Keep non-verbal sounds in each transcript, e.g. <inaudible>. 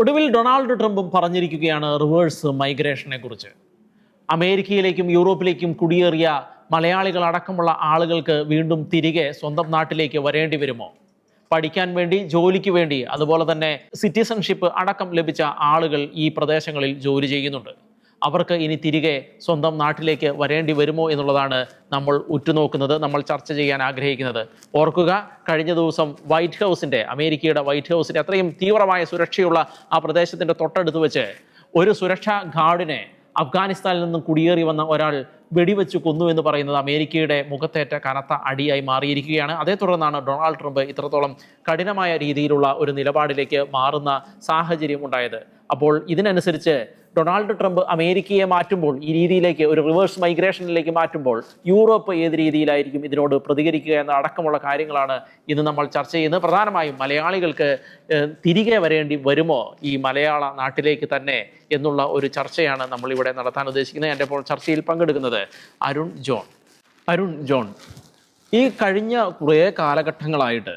ഒടുവിൽ ഡൊണാൾഡ് ട്രംപും പറഞ്ഞിരിക്കുകയാണ് റിവേഴ്സ് മൈഗ്രേഷനെ കുറിച്ച് അമേരിക്കയിലേക്കും യൂറോപ്പിലേക്കും കുടിയേറിയ മലയാളികൾ അടക്കമുള്ള ആളുകൾക്ക് വീണ്ടും തിരികെ സ്വന്തം നാട്ടിലേക്ക് വരേണ്ടി വരുമോ? പഠിക്കാൻ വേണ്ടി ജോലിക്ക് വേണ്ടി അതുപോലെ തന്നെ സിറ്റിസൺഷിപ്പ് അടക്കം ലഭിച്ച ആളുകൾ ഈ പ്രദേശങ്ങളിൽ ജോലി ചെയ്യുന്നുണ്ട്. അവർക്ക് ഇനി തിരികെ സ്വന്തം നാട്ടിലേക്ക് വരേണ്ടി വരുമോ എന്നുള്ളതാണ് നമ്മൾ ഉറ്റുനോക്കുന്നത് നമ്മൾ ചർച്ച ചെയ്യാൻ ആഗ്രഹിക്കുന്നത്. ഓർക്കുക കഴിഞ്ഞ ദിവസം വൈറ്റ് ഹൗസിന്റെ അമേരിക്കയുടെ വൈറ്റ് ഹൗസിന്റെ അത്രയും തീവ്രമായ സുരക്ഷയുള്ള ആ പ്രദേശത്തിന്റെ തൊട്ടടുത്ത് വെച്ച് ഒരു സുരക്ഷാ ഗാർഡിനെ അഫ്ഗാനിസ്ഥാനിൽ നിന്നും കുടിയേറി വന്ന ഒരാൾ വെടിവെച്ച് കൊന്നു എന്ന് പറയുന്നത് അമേരിക്കയുടെ മുഖത്തേറ്റ കനത്ത അടിയായി മാറിയിരിക്കുകയാണ്. അതേ തുടർന്നാണ് ഡൊണാൾഡ് ട്രംപ് ഇത്രത്തോളം കഠിനമായ രീതിയിലുള്ള ഒരു നിലപാടിലേക്ക് മാറുന്ന സാഹചര്യം ഉണ്ടായത്. അപ്പോൾ ഇതിനനുസരിച്ച് ഡൊണാൾഡ് ട്രംപ് അമേരിക്കയെ മാറ്റുമ്പോൾ ഈ രീതിയിലേക്ക് ഒരു റിവേഴ്സ് മൈഗ്രേഷനിലേക്ക് മാറ്റുമ്പോൾ യൂറോപ്പ് ഏത് രീതിയിലായിരിക്കും ഇതിനോട് പ്രതികരിക്കുക എന്ന അടക്കമുള്ള കാര്യങ്ങളാണ് ഇന്ന് നമ്മൾ ചർച്ച ചെയ്യുന്നത്. പ്രധാനമായും മലയാളികൾക്ക് തിരികെ വരേണ്ടി വരുമോ ഈ മലയാള നാട്ടിലേക്ക് തന്നെ എന്നുള്ള ഒരു ചർച്ചയാണ് നമ്മളിവിടെ നടത്താൻ ഉദ്ദേശിക്കുന്നത്. എന്റെ ഇപ്പോൾ ചർച്ചയിൽ പങ്കെടുക്കുന്നത് അരുൺ ജോൺ. അരുൺ ജോൺ ഈ കഴിഞ്ഞ കുറേ കാലഘട്ടങ്ങളായിട്ട്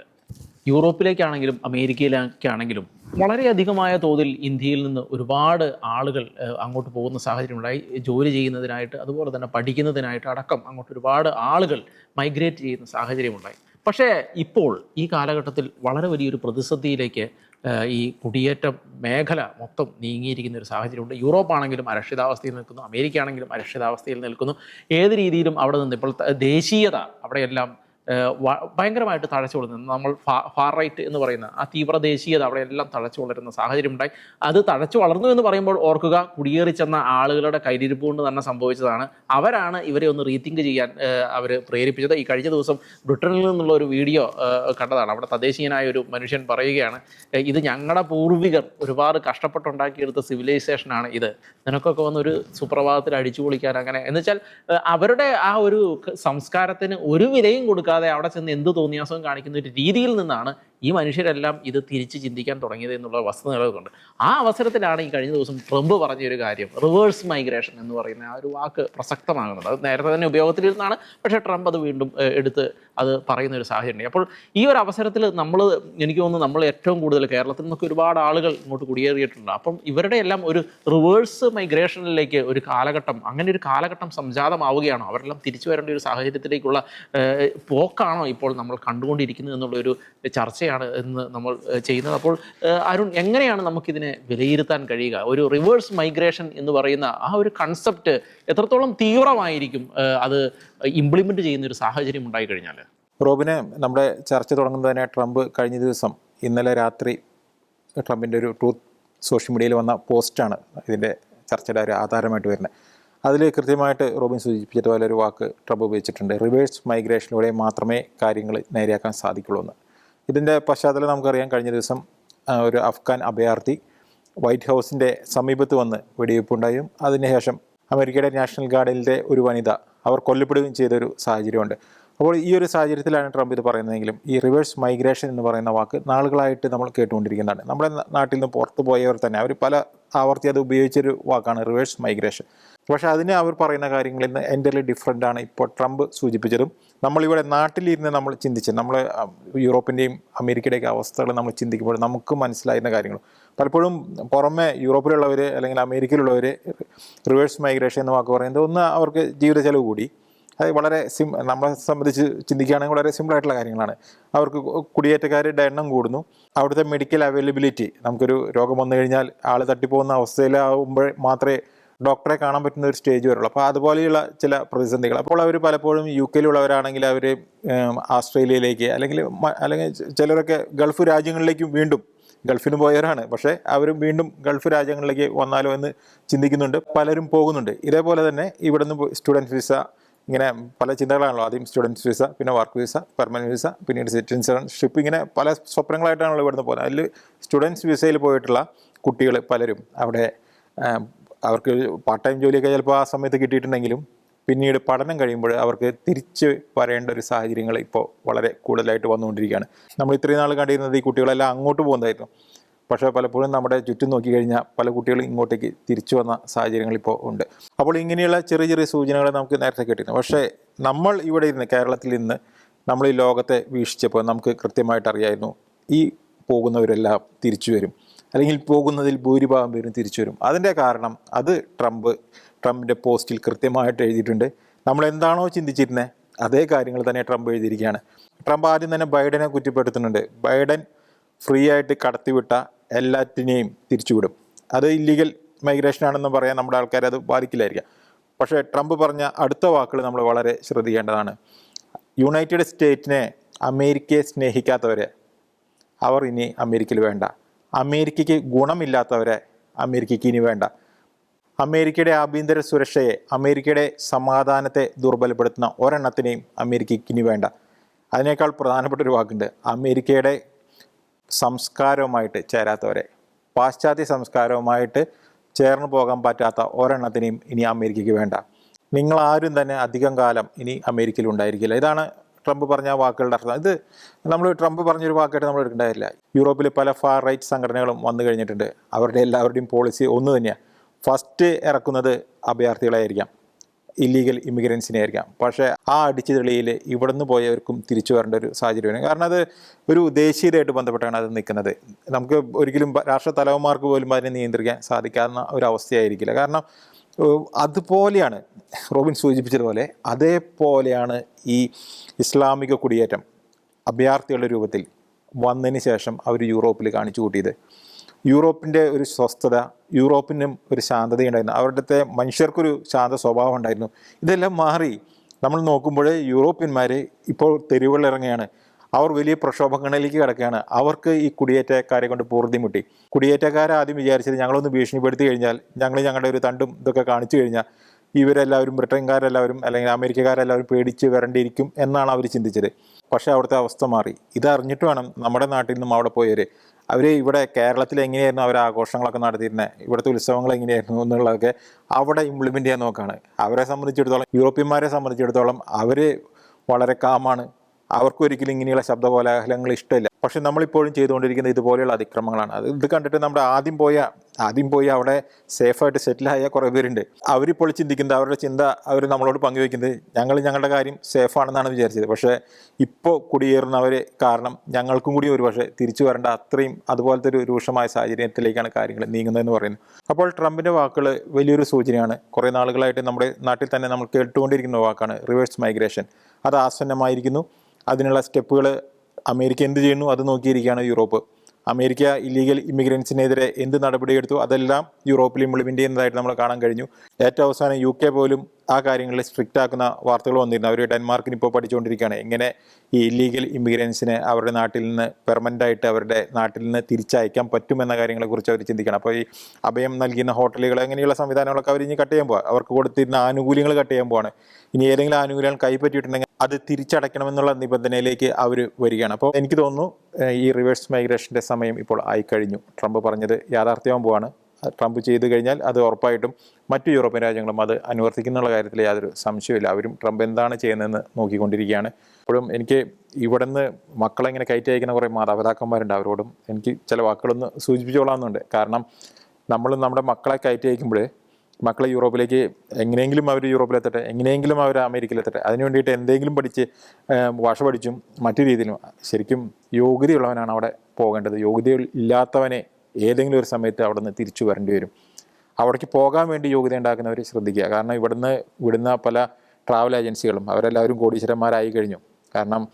യൂറോപ്പിലേക്കാണെങ്കിലും അമേരിക്കയിലേക്കാണെങ്കിലും വളരെയധികമായ തോതിൽ ഇന്ത്യയിൽ നിന്ന് ഒരുപാട് ആളുകൾ അങ്ങോട്ട് പോകുന്ന സാഹചര്യം ഉണ്ടായി ജോലി ചെയ്യുന്നതിനായിട്ട് അതുപോലെ തന്നെ പഠിക്കുന്നതിനായിട്ട് അടക്കം അങ്ങോട്ട് ഒരുപാട് ആളുകൾ മൈഗ്രേറ്റ് ചെയ്യുന്ന സാഹചര്യമുണ്ടായി. പക്ഷേ ഇപ്പോൾ ഈ കാലഘട്ടത്തിൽ വളരെ വലിയൊരു പ്രതിസന്ധിയിലേക്ക് ഈ കുടിയേറ്റ മേഖല മൊത്തം നീങ്ങിയിരിക്കുന്ന ഒരു സാഹചര്യമുണ്ട്. യൂറോപ്പ് ആണെങ്കിലും അരക്ഷിതാവസ്ഥയിൽ നിൽക്കുന്നു അമേരിക്ക ആണെങ്കിലും അരക്ഷിതാവസ്ഥയിൽ നിൽക്കുന്നു. ഏത് രീതിയിലും അവിടെ നിന്ന് ഇപ്പോൾ ദേശീയത അവിടെയെല്ലാം ഭയങ്കരമായിട്ട് തഴച്ചു വളരുന്നു നമ്മൾ ഫാർ റൈറ്റ് എന്ന് പറയുന്ന ആ തീവ്ര ദേശീയത അവിടെ എല്ലാം തഴച്ചു വളരുന്ന സാഹചര്യം ഉണ്ടായി. അത് തഴച്ചു വളർന്നു എന്ന് പറയുമ്പോൾ ഓർക്കുക കുടിയേറി ചെന്ന ആളുകളുടെ കൈരിരിപ്പ് കൊണ്ട് തന്നെ സംഭവിച്ചതാണ്. അവരാണ് ഇവരെ ഒന്ന് റീതിങ്ക് ചെയ്യാൻ അവർ പ്രേരിപ്പിച്ചത്. ഈ കഴിഞ്ഞ ദിവസം ബ്രിട്ടനിൽ നിന്നുള്ള ഒരു വീഡിയോ കണ്ടതാണ്. അവിടെ തദ്ദേശീയനായ ഒരു മനുഷ്യൻ പറയുകയാണ് ഇത് ഞങ്ങളുടെ പൂർവികർ ഒരുപാട് കഷ്ടപ്പെട്ടുണ്ടാക്കിയെടുത്ത സിവിലൈസേഷനാണ് ഇത്. നിനക്കൊക്കെ വന്ന് ഒരു സുപ്രഭാതത്തിൽ അടിച്ചു പൊളിക്കാൻ അങ്ങനെ. എന്ന് വെച്ചാൽ അവരുടെ ആ ഒരു സംസ്കാരത്തിന് ഒരു വിലയും കൊടുക്കാതെ അവിടെ ചെന്ന് എന്ത് തോന്നിയാസവും കാണിക്കുന്ന ഒരു രീതിയിൽ നിന്നാണ് ഈ മനുഷ്യരെല്ലാം ഇത് തിരിച്ച് ചിന്തിക്കാൻ തുടങ്ങിയത് എന്നുള്ള വസ്തുത ആ അവസരത്തിലാണ് ഈ കഴിഞ്ഞ ദിവസം ട്രംപ് പറഞ്ഞൊരു കാര്യം റിവേഴ്സ് മൈഗ്രേഷൻ എന്ന് പറയുന്ന ആ ഒരു വാക്ക് പ്രസക്തമാകുന്നത്. അത് നേരത്തെ തന്നെ ഉപയോഗത്തിലിരുന്നാണ് പക്ഷേ ട്രംപ് അത് വീണ്ടും എടുത്ത് അത് പറയുന്ന ഒരു സാഹചര്യമുണ്ട്. അപ്പോൾ ഈ ഒരു അവസരത്തിൽ നമ്മൾ എനിക്ക് തോന്നുന്നു നമ്മൾ ഏറ്റവും കൂടുതൽ കേരളത്തിൽ നിന്നൊക്കെ ഒരുപാട് ആളുകൾ ഇങ്ങോട്ട് കുടിയേറിയിട്ടുണ്ട്. അപ്പം ഇവരുടെ എല്ലാം ഒരു റിവേഴ്സ് മൈഗ്രേഷനിലേക്ക് ഒരു കാലഘട്ടം അങ്ങനെ ഒരു കാലഘട്ടം സംജാതമാവുകയാണോ? അവരെല്ലാം തിരിച്ചു വരേണ്ട ഒരു സാഹചര്യത്തിലേക്കുള്ള പോക്കാണോ ഇപ്പോൾ നമ്മൾ കണ്ടുകൊണ്ടിരിക്കുന്നത് എന്നുള്ളൊരു ചർച്ചയാണ് ഇന്ന് നമ്മൾ ചെയ്യുന്നത്? അപ്പോൾ അരുൺ എങ്ങനെയാണ് നമുക്കിതിനെ വിലയിരുത്താൻ കഴിയുക? ഒരു റിവേഴ്സ് മൈഗ്രേഷൻ എന്ന് പറയുന്ന ആ ഒരു കൺസെപ്റ്റ് എത്രത്തോളം തീവ്രമായിരിക്കും അത് ഇംപ്ലിമെന്റ് ചെയ്യുന്ന ഒരു സാഹചര്യം ഉണ്ടായി കഴിഞ്ഞാൽ? റോബിന് നമ്മുടെ ചർച്ച തുടങ്ങുന്നത് തന്നെ ട്രംപ് കഴിഞ്ഞ ദിവസം ഇന്നലെ രാത്രി ട്രംപിന്റെ ഒരു ട്രൂത്ത് സോഷ്യൽ മീഡിയയിൽ വന്ന പോസ്റ്റാണ് ഇതിന്റെ ചർച്ചയുടെ ഒരു ആധാരമായിട്ട് വരുന്നത്. അതിൽ കൃത്യമായിട്ട് റോബിൻ സൂചിപ്പിച്ചതുപോലെ ഒരു വാക്ക് ട്രംപ് ഉപയോഗിച്ചിട്ടുണ്ട്. റിവേഴ്സ് മൈഗ്രേഷനിലൂടെ മാത്രമേ കാര്യങ്ങൾ നേരെയാക്കാൻ സാധിക്കുള്ളൂ എന്ന്. ഇതിന്റെ പശ്ചാത്തലം നമുക്കറിയാം കഴിഞ്ഞ ദിവസം ഒരു അഫ്ഗാൻ അഭയാർത്ഥി വൈറ്റ് ഹൗസിന്റെ സമീപത്ത് വന്ന് വെടിവയ്പ്പുണ്ടായും അതിനുശേഷം അമേരിക്കയുടെ നാഷണൽ ഗാർഡിന്റെ ഒരു വനിത അവർ കൊല്ലപ്പെടുകയും ചെയ്തൊരു സാഹചര്യമുണ്ട്. അപ്പോൾ ഈ ഒരു സാഹചര്യത്തിലാണ് ട്രംപ് ഇത് പറയുന്നതെങ്കിലും ഈ റിവേഴ്സ് മൈഗ്രേഷൻ എന്ന് പറയുന്ന വാക്ക് നാളുകളായിട്ട് നമ്മൾ കേട്ടുകൊണ്ടിരിക്കുന്നതാണ്. നമ്മുടെ നാട്ടിൽ നിന്ന് പുറത്തു പോയവർ തന്നെ അവർ പല ആവർത്തി അത് ഉപയോഗിച്ചൊരു വാക്കാണ് റിവേഴ്സ് മൈഗ്രേഷൻ. പക്ഷേ അതിന് അവർ പറയുന്ന കാര്യങ്ങളിൽ നിന്ന് എന്റെ ഡിഫറെന്റ് ആണ് ഇപ്പോൾ ട്രംപ് സൂചിപ്പിച്ചതും. നമ്മളിവിടെ നാട്ടിലിരുന്ന് നമ്മൾ ചിന്തിച്ച് നമ്മൾ യൂറോപ്പിന്റെയും അമേരിക്കയുടെയൊക്കെ അവസ്ഥകൾ നമ്മൾ ചിന്തിക്കുമ്പോൾ നമുക്ക് മനസ്സിലായിരുന്ന കാര്യങ്ങൾ. പലപ്പോഴും പുറമെ യൂറോപ്പിലുള്ളവർ അല്ലെങ്കിൽ അമേരിക്കയിലുള്ളവർ റിവേഴ്സ് മൈഗ്രേഷൻ എന്ന് വാക്ക് പറയുന്നത് ഒന്ന് അവർക്ക് ജീവിത ചെലവ് കൂടി. അത് വളരെ സിം നമ്മളെ സംബന്ധിച്ച് ചിന്തിക്കുകയാണെങ്കിൽ വളരെ സിമ്പിളായിട്ടുള്ള കാര്യങ്ങളാണ്. അവർക്ക് കുടിയേറ്റക്കാരുടെ എണ്ണം കൂടുന്നു. അവിടുത്തെ മെഡിക്കൽ അവൈലബിലിറ്റി നമുക്കൊരു രോഗം വന്നു കഴിഞ്ഞാൽ ആൾ തട്ടിപ്പോകുന്ന അവസ്ഥയിലാവുമ്പോൾ മാത്രമേ ഡോക്ടറെ കാണാൻ പറ്റുന്ന ഒരു സ്റ്റേജ് വരുള്ളൂ അപ്പോൾ അതുപോലെയുള്ള ചില പ്രതിസന്ധികൾ. അപ്പോൾ അവർ പലപ്പോഴും യു കെയിലുള്ളവരാണെങ്കിൽ അവർ ആസ്ട്രേലിയയിലേക്ക് അല്ലെങ്കിൽ അല്ലെങ്കിൽ ചിലരൊക്കെ ഗൾഫ് രാജ്യങ്ങളിലേക്കും വീണ്ടും ഗൾഫിന് പോയവരാണ്. പക്ഷേ അവരും വീണ്ടും ഗൾഫ് രാജ്യങ്ങളിലേക്ക് വന്നാലോ എന്ന് ചിന്തിക്കുന്നുണ്ട്. പലരും പോകുന്നുണ്ട്. ഇതേപോലെ തന്നെ ഇവിടുന്ന് സ്റ്റുഡന്റ് വിസ ഇങ്ങനെ പല ചിന്തകളാണല്ലോ. ആദ്യം സ്റ്റുഡൻസ് വിസ പിന്നെ വർക്ക് വിസ പെർമനന്റ് വിസ പിന്നീട് സിറ്റിസൺഷിപ്പ് ഇങ്ങനെ പല സ്വപ്നങ്ങളായിട്ടാണല്ലോ ഇവിടുന്ന് പോകുന്നത്. അതിൽ സ്റ്റുഡൻസ് വിസയിൽ പോയിട്ടുള്ള കുട്ടികൾ പലരും അവിടെ അവർക്ക് പാർട്ട് ടൈം ജോലിയൊക്കെ ചിലപ്പോൾ ആ സമയത്ത് കിട്ടിയിട്ടുണ്ടെങ്കിലും പിന്നീട് പഠനം കഴിയുമ്പോൾ അവർക്ക് തിരിച്ച് വരേണ്ട ഒരു സാഹചര്യങ്ങൾ ഇപ്പോൾ വളരെ കൂടുതലായിട്ട് വന്നുകൊണ്ടിരിക്കുകയാണ്. നമ്മൾ ഇത്രയും നാൾ കണ്ടിരുന്നത് ഈ കുട്ടികളെല്ലാം അങ്ങോട്ട് പോകുന്നതായിരുന്നു. പക്ഷേ പലപ്പോഴും നമ്മുടെ ചുറ്റും നോക്കിക്കഴിഞ്ഞാൽ പല കുട്ടികളും ഇങ്ങോട്ടേക്ക് തിരിച്ചു വന്ന സാഹചര്യങ്ങൾ ഇപ്പോൾ ഉണ്ട്. അപ്പോൾ ഇങ്ങനെയുള്ള ചെറിയ ചെറിയ സൂചനകൾ നമുക്ക് നേരത്തെ കിട്ടിയിരുന്നു പക്ഷേ നമ്മൾ ഇവിടെ ഇരുന്ന് കേരളത്തിൽ നിന്ന് നമ്മൾ ഈ ലോകത്തെ വീക്ഷിച്ചപ്പോൾ നമുക്ക് കൃത്യമായിട്ട് അറിയായിരുന്നു ഈ പോകുന്നവരെല്ലാം തിരിച്ചു വരും. അല്ലെങ്കിൽ പോകുന്നതിൽ ഭൂരിഭാഗം പേരും തിരിച്ചു വരും. അതിന്റെ കാരണം അത് ട്രംപ് ട്രംപിന്റെ പോസ്റ്റിൽ കൃത്യമായിട്ട് എഴുതിയിട്ടുണ്ട്. നമ്മൾ എന്താണോ ചിന്തിച്ചിരുന്നത് അതേ കാര്യങ്ങൾ തന്നെ ട്രംപ് എഴുതിയിരിക്കുകയാണ്. ട്രംപ് ആദ്യം തന്നെ ബൈഡനെ കുറ്റപ്പെടുത്തുന്നുണ്ട്. ബൈഡൻ ഫ്രീ ആയിട്ട് കടത്തിവിട്ട എല്ലാറ്റിനെയും തിരിച്ചുവിടും. അത് ഇല്ലീഗൽ മൈഗ്രേഷൻ ആണെന്ന് പറയാൻ നമ്മുടെ ആൾക്കാർ അത് ബാധിക്കില്ലായിരിക്കാം പക്ഷേ ട്രംപ് പറഞ്ഞ അടുത്ത വാക്കുകൾ നമ്മൾ വളരെ ശ്രദ്ധിക്കേണ്ടതാണ്. യുണൈറ്റഡ് സ്റ്റേറ്റിനെ അമേരിക്കയെ സ്നേഹിക്കാത്തവരെ അവർ ഇനി അമേരിക്കയിൽ വേണ്ട. അമേരിക്കയ്ക്ക് ഗുണമില്ലാത്തവരെ അമേരിക്കയ്ക്ക് ഇനി വേണ്ട. അമേരിക്കയുടെ ആഭ്യന്തര സുരക്ഷയെ അമേരിക്കയുടെ സമാധാനത്തെ ദുർബലപ്പെടുത്തുന്ന ഒരെണ്ണത്തിനെയും അമേരിക്കയ്ക്ക് ഇനി വേണ്ട. അതിനേക്കാൾ പ്രധാനപ്പെട്ട ഒരു വാക്കുണ്ട് അമേരിക്കയുടെ സംസ്കാരവുമായിട്ട് ചേരാത്തവരെ. പാശ്ചാത്യ സംസ്കാരവുമായിട്ട് ചേർന്ന് പോകാൻ പറ്റാത്ത ഒരെണ്ണത്തിനെയും ഇനി അമേരിക്കയ്ക്ക് വേണ്ട. നിങ്ങളാരും തന്നെ അധികം കാലം ഇനി അമേരിക്കയിൽ ഉണ്ടായിരിക്കില്ല. ഇതാണ് ട്രംപ് പറഞ്ഞ വാക്കുകളുടെ അർത്ഥം. ഇത് നമ്മൾ ട്രംപ് പറഞ്ഞൊരു വാക്കായിട്ട് നമ്മൾ എടുക്കേണ്ടതില്ല യൂറോപ്പിൽ പല ഫാർ റൈറ്റ് സംഘടനകളും വന്നു കഴിഞ്ഞിട്ടുണ്ട്. അവരുടെ എല്ലാവരുടെയും പോളിസി ഒന്ന് തന്നെയാണ് ഫസ്റ്റ് ഇറക്കുന്നത് അഭയാർത്ഥികളായിരിക്കാം. ഇല്ലീഗൽ ഇമിഗ്രൻസിനെ ആയിരിക്കാം പക്ഷേ ആ അടിച്ചുതെളിയിൽ ഇവിടുന്ന് പോയവർക്കും തിരിച്ചു വരേണ്ട ഒരു സാഹചര്യം വരും കാരണം അത് ഒരു ദേശീയതയായിട്ട് ബന്ധപ്പെട്ടാണ് അത് നിൽക്കുന്നത്. നമുക്ക് ഒരിക്കലും രാഷ്ട്ര തലവന്മാർക്ക് പോലും അതിനെ നിയന്ത്രിക്കാൻ സാധിക്കാവുന്ന ഒരു അവസ്ഥയായിരിക്കില്ല. കാരണം അതുപോലെയാണ് റോബിൻ സൂചിപ്പിച്ചതുപോലെ അതേപോലെയാണ് ഈ ഇസ്ലാമിക കുടിയേറ്റം അഭയാർത്ഥികളുടെ രൂപത്തിൽ വന്നതിന് ശേഷം അവർ യൂറോപ്പിൽ കാണിച്ചു കൂട്ടിയത്. യൂറോപ്പിന്റെ ഒരു സ്വസ്ഥത യൂറോപ്പിനും ഒരു ശാന്തതയുണ്ടായിരുന്നു. അവരുടെ മനുഷ്യർക്കൊരു ശാന്ത സ്വഭാവം ഉണ്ടായിരുന്നു. ഇതെല്ലാം മാറി. നമ്മൾ നോക്കുമ്പോൾ യൂറോപ്യന്മാർ ഇപ്പോൾ തെരുവുകളിൽ ഇറങ്ങുകയാണ്. അവർ വലിയ പ്രക്ഷോഭങ്ങളിലേക്ക് കിടക്കുകയാണ്. അവർക്ക് ഈ കുടിയേറ്റക്കാരെ കൊണ്ട് പൂർത്തിമുട്ടി കുടിയേറ്റക്കാരെ ആദ്യം വിചാരിച്ചത് ഞങ്ങളൊന്ന് ഭീഷണിപ്പെടുത്തി കഴിഞ്ഞാൽ ഞങ്ങൾ ഞങ്ങളുടെ ഒരു തണ്ടും ഇതൊക്കെ കാണിച്ചു കഴിഞ്ഞാൽ ഇവരെല്ലാവരും ബ്രിട്ടൻകാരെല്ലാവരും അല്ലെങ്കിൽ അമേരിക്കക്കാരെല്ലാവരും പേടിച്ച് വരണ്ടിയിരിക്കും എന്നാണ് അവർ ചിന്തിച്ചത്. പക്ഷേ അവിടുത്തെ അവസ്ഥ മാറി. ഇതറിഞ്ഞിട്ട് വേണം നമ്മുടെ നാട്ടിൽ നിന്നും അവിടെ പോയവർ അവർ ഇവിടെ കേരളത്തിൽ എങ്ങനെയായിരുന്നു അവർ ആഘോഷങ്ങളൊക്കെ നടത്തിയിരുന്നത് ഇവിടുത്തെ ഉത്സവങ്ങൾ എങ്ങനെയായിരുന്നു എന്നുള്ളതൊക്കെ അവിടെ ഇംപ്ലിമെന്റ് ചെയ്യാൻ നോക്കുകയാണ് അവരെ സംബന്ധിച്ചിടത്തോളം യൂറോപ്യന്മാരെ സംബന്ധിച്ചിടത്തോളം അവർ വളരെ കാമാണ് അവർക്കൊരിക്കലും ഇങ്ങനെയുള്ള ശബ്ദകോലാഹലങ്ങൾ ഇഷ്ടമില്ല. പക്ഷെ നമ്മളിപ്പോഴും ചെയ്തുകൊണ്ടിരിക്കുന്ന ഇതുപോലെയുള്ള അതിക്രമങ്ങളാണ്. അത് ഇത് കണ്ടിട്ട് നമ്മുടെ ആദ്യം പോയ ആദ്യം പോയി അവിടെ സേഫായിട്ട് സെറ്റിലായ കുറേ പേരുണ്ട്. അവരിപ്പോൾ ചിന്തിക്കുന്നത് അവരുടെ ചിന്ത അവർ നമ്മളോട് പങ്കുവെക്കുന്നത് ഞങ്ങൾ ഞങ്ങളുടെ കാര്യം സേഫാണെന്നാണ് വിചാരിച്ചത്. പക്ഷേ ഇപ്പോൾ കുടിയേറുന്നവർ കാരണം ഞങ്ങൾക്കും കൂടി ഒരു പക്ഷേ തിരിച്ചു വരേണ്ട അത്രയും അതുപോലത്തെ ഒരു രൂക്ഷമായ സാഹചര്യത്തിലേക്കാണ് കാര്യങ്ങൾ നീങ്ങുന്നതെന്ന് പറയുന്നത് അപ്പോൾ ട്രംപിന്റെ വാക്കുകൾ വലിയൊരു സൂചനയാണ്. കുറേ നാളുകളായിട്ട് നമ്മുടെ നാട്ടിൽ തന്നെ നമ്മൾ കേട്ടുകൊണ്ടിരിക്കുന്ന വാക്കാണ് റിവേഴ്സ് മൈഗ്രേഷൻ അത് ആസന്നമായിരിക്കുന്നു. അതിനുള്ള സ്റ്റെപ്പുകൾ അമേരിക്ക എന്ത് ചെയ്യുന്നു? അത് നോക്കിയിരിക്കുകയാണ് യൂറോപ്പ്. അമേരിക്ക ഇല്ലീഗൽ ഇമിഗ്രൻസിനെതിരെ എന്ത് നടപടിയെടുത്തു? അതെല്ലാം യൂറോപ്പിൽ ഇംപ്ലിമെന്റ് നമ്മൾ കാണാൻ കഴിഞ്ഞു. ഏറ്റവും അവസാനം യു കെ പോലും ആ കാര്യങ്ങളിൽ സ്ട്രിക്റ്റ് ആക്കുന്ന വാർത്തകൾ വന്നിരുന്നു. അവർ ഡെൻമാർക്കിന് ഇപ്പോൾ പഠിച്ചുകൊണ്ടിരിക്കുകയാണ്. എങ്ങനെ ഈ ഇല്ലീഗൽ ഇമിഗ്രൻസിനെ അവരുടെ നാട്ടിൽ നിന്ന് പെർമനന്റ് ആയിട്ട് അവരുടെ നാട്ടിൽ നിന്ന് തിരിച്ചയക്കാൻ പറ്റുമെന്ന കാര്യങ്ങളെക്കുറിച്ച് അവർ ചിന്തിക്കണം. അപ്പോൾ ഈ അഭയം നൽകുന്ന ഹോട്ടലുകൾ അങ്ങനെയുള്ള സംവിധാനങ്ങളൊക്കെ അവർ ഇനി കട്ട് ചെയ്യാൻ പോവാ. അവർക്ക് കൊടുത്തിരുന്ന ആനുകൂല്യങ്ങൾ കട്ട് ചെയ്യാൻ പോവാണ്. ഇനി ഏതെങ്കിലും ആനുകൂല്യങ്ങൾ കൈപ്പറ്റിയിട്ടുണ്ടെങ്കിൽ അത് തിരിച്ചടയ്ക്കണമെന്നുള്ള നിബന്ധനയിലേക്ക് അവർ വരികയാണ്. അപ്പോൾ എനിക്ക് തോന്നുന്നു ഈ റിവേഴ്സ് മൈഗ്രേഷന്റെ സമയം ഇപ്പോൾ ആയിക്കഴിഞ്ഞു. ട്രംപ് പറഞ്ഞത് യാഥാർത്ഥ്യമാകാൻ പോവാണ്. ട്രംപ് ചെയ്തു കഴിഞ്ഞാൽ അത് ഉറപ്പായിട്ടും മറ്റു യൂറോപ്യൻ രാജ്യങ്ങളും അത് അനുവർത്തിക്കുന്നുള്ള കാര്യത്തിൽ യാതൊരു സംശയമില്ല അവരും ട്രംപ് എന്താണ് ചെയ്യുന്നതെന്ന് നോക്കിക്കൊണ്ടിരിക്കുകയാണ്. ഇപ്പോഴും എനിക്ക് ഇവിടെ നിന്ന് മക്കളെ കയറ്റി അയക്കുന്ന കുറേ മാതാപിതാക്കന്മാരുണ്ട്. അവരോടും എനിക്ക് ചില വാക്കുകളൊന്ന് സൂചിപ്പിച്ചോളാമെന്നുണ്ട്. കാരണം നമ്മൾ നമ്മുടെ മക്കളെ കയറ്റി അയക്കുമ്പോൾ മക്കളെ യൂറോപ്പിലേക്ക് എങ്ങനെയെങ്കിലും അവർ യൂറോപ്പിലെത്തട്ടെ എങ്ങനെയെങ്കിലും അവർ അമേരിക്കയിലെത്തട്ടെ അതിന് വേണ്ടിയിട്ട് എന്തെങ്കിലും പഠിച്ച് ഭാഷ പഠിച്ചും മറ്റു രീതിയിലും ശരിക്കും യോഗ്യതയുള്ളവനാണ് അവിടെ പോകേണ്ടത്. യോഗ്യത ഇല്ലാത്തവനെ ഏതെങ്കിലും ഒരു സമയത്ത് അവിടെ നിന്ന് തിരിച്ചു വരേണ്ടി വരും. അവിടേക്ക് പോകാൻ വേണ്ടി യോഗ്യത ഉണ്ടാക്കുന്നവർ ശ്രദ്ധിക്കുക. കാരണം ഇവിടുന്ന് വിടുന്ന പല ട്രാവൽ ഏജൻസികളും അവരെല്ലാവരും കോടീശ്വരന്മാരായി കഴിഞ്ഞു. കാരണം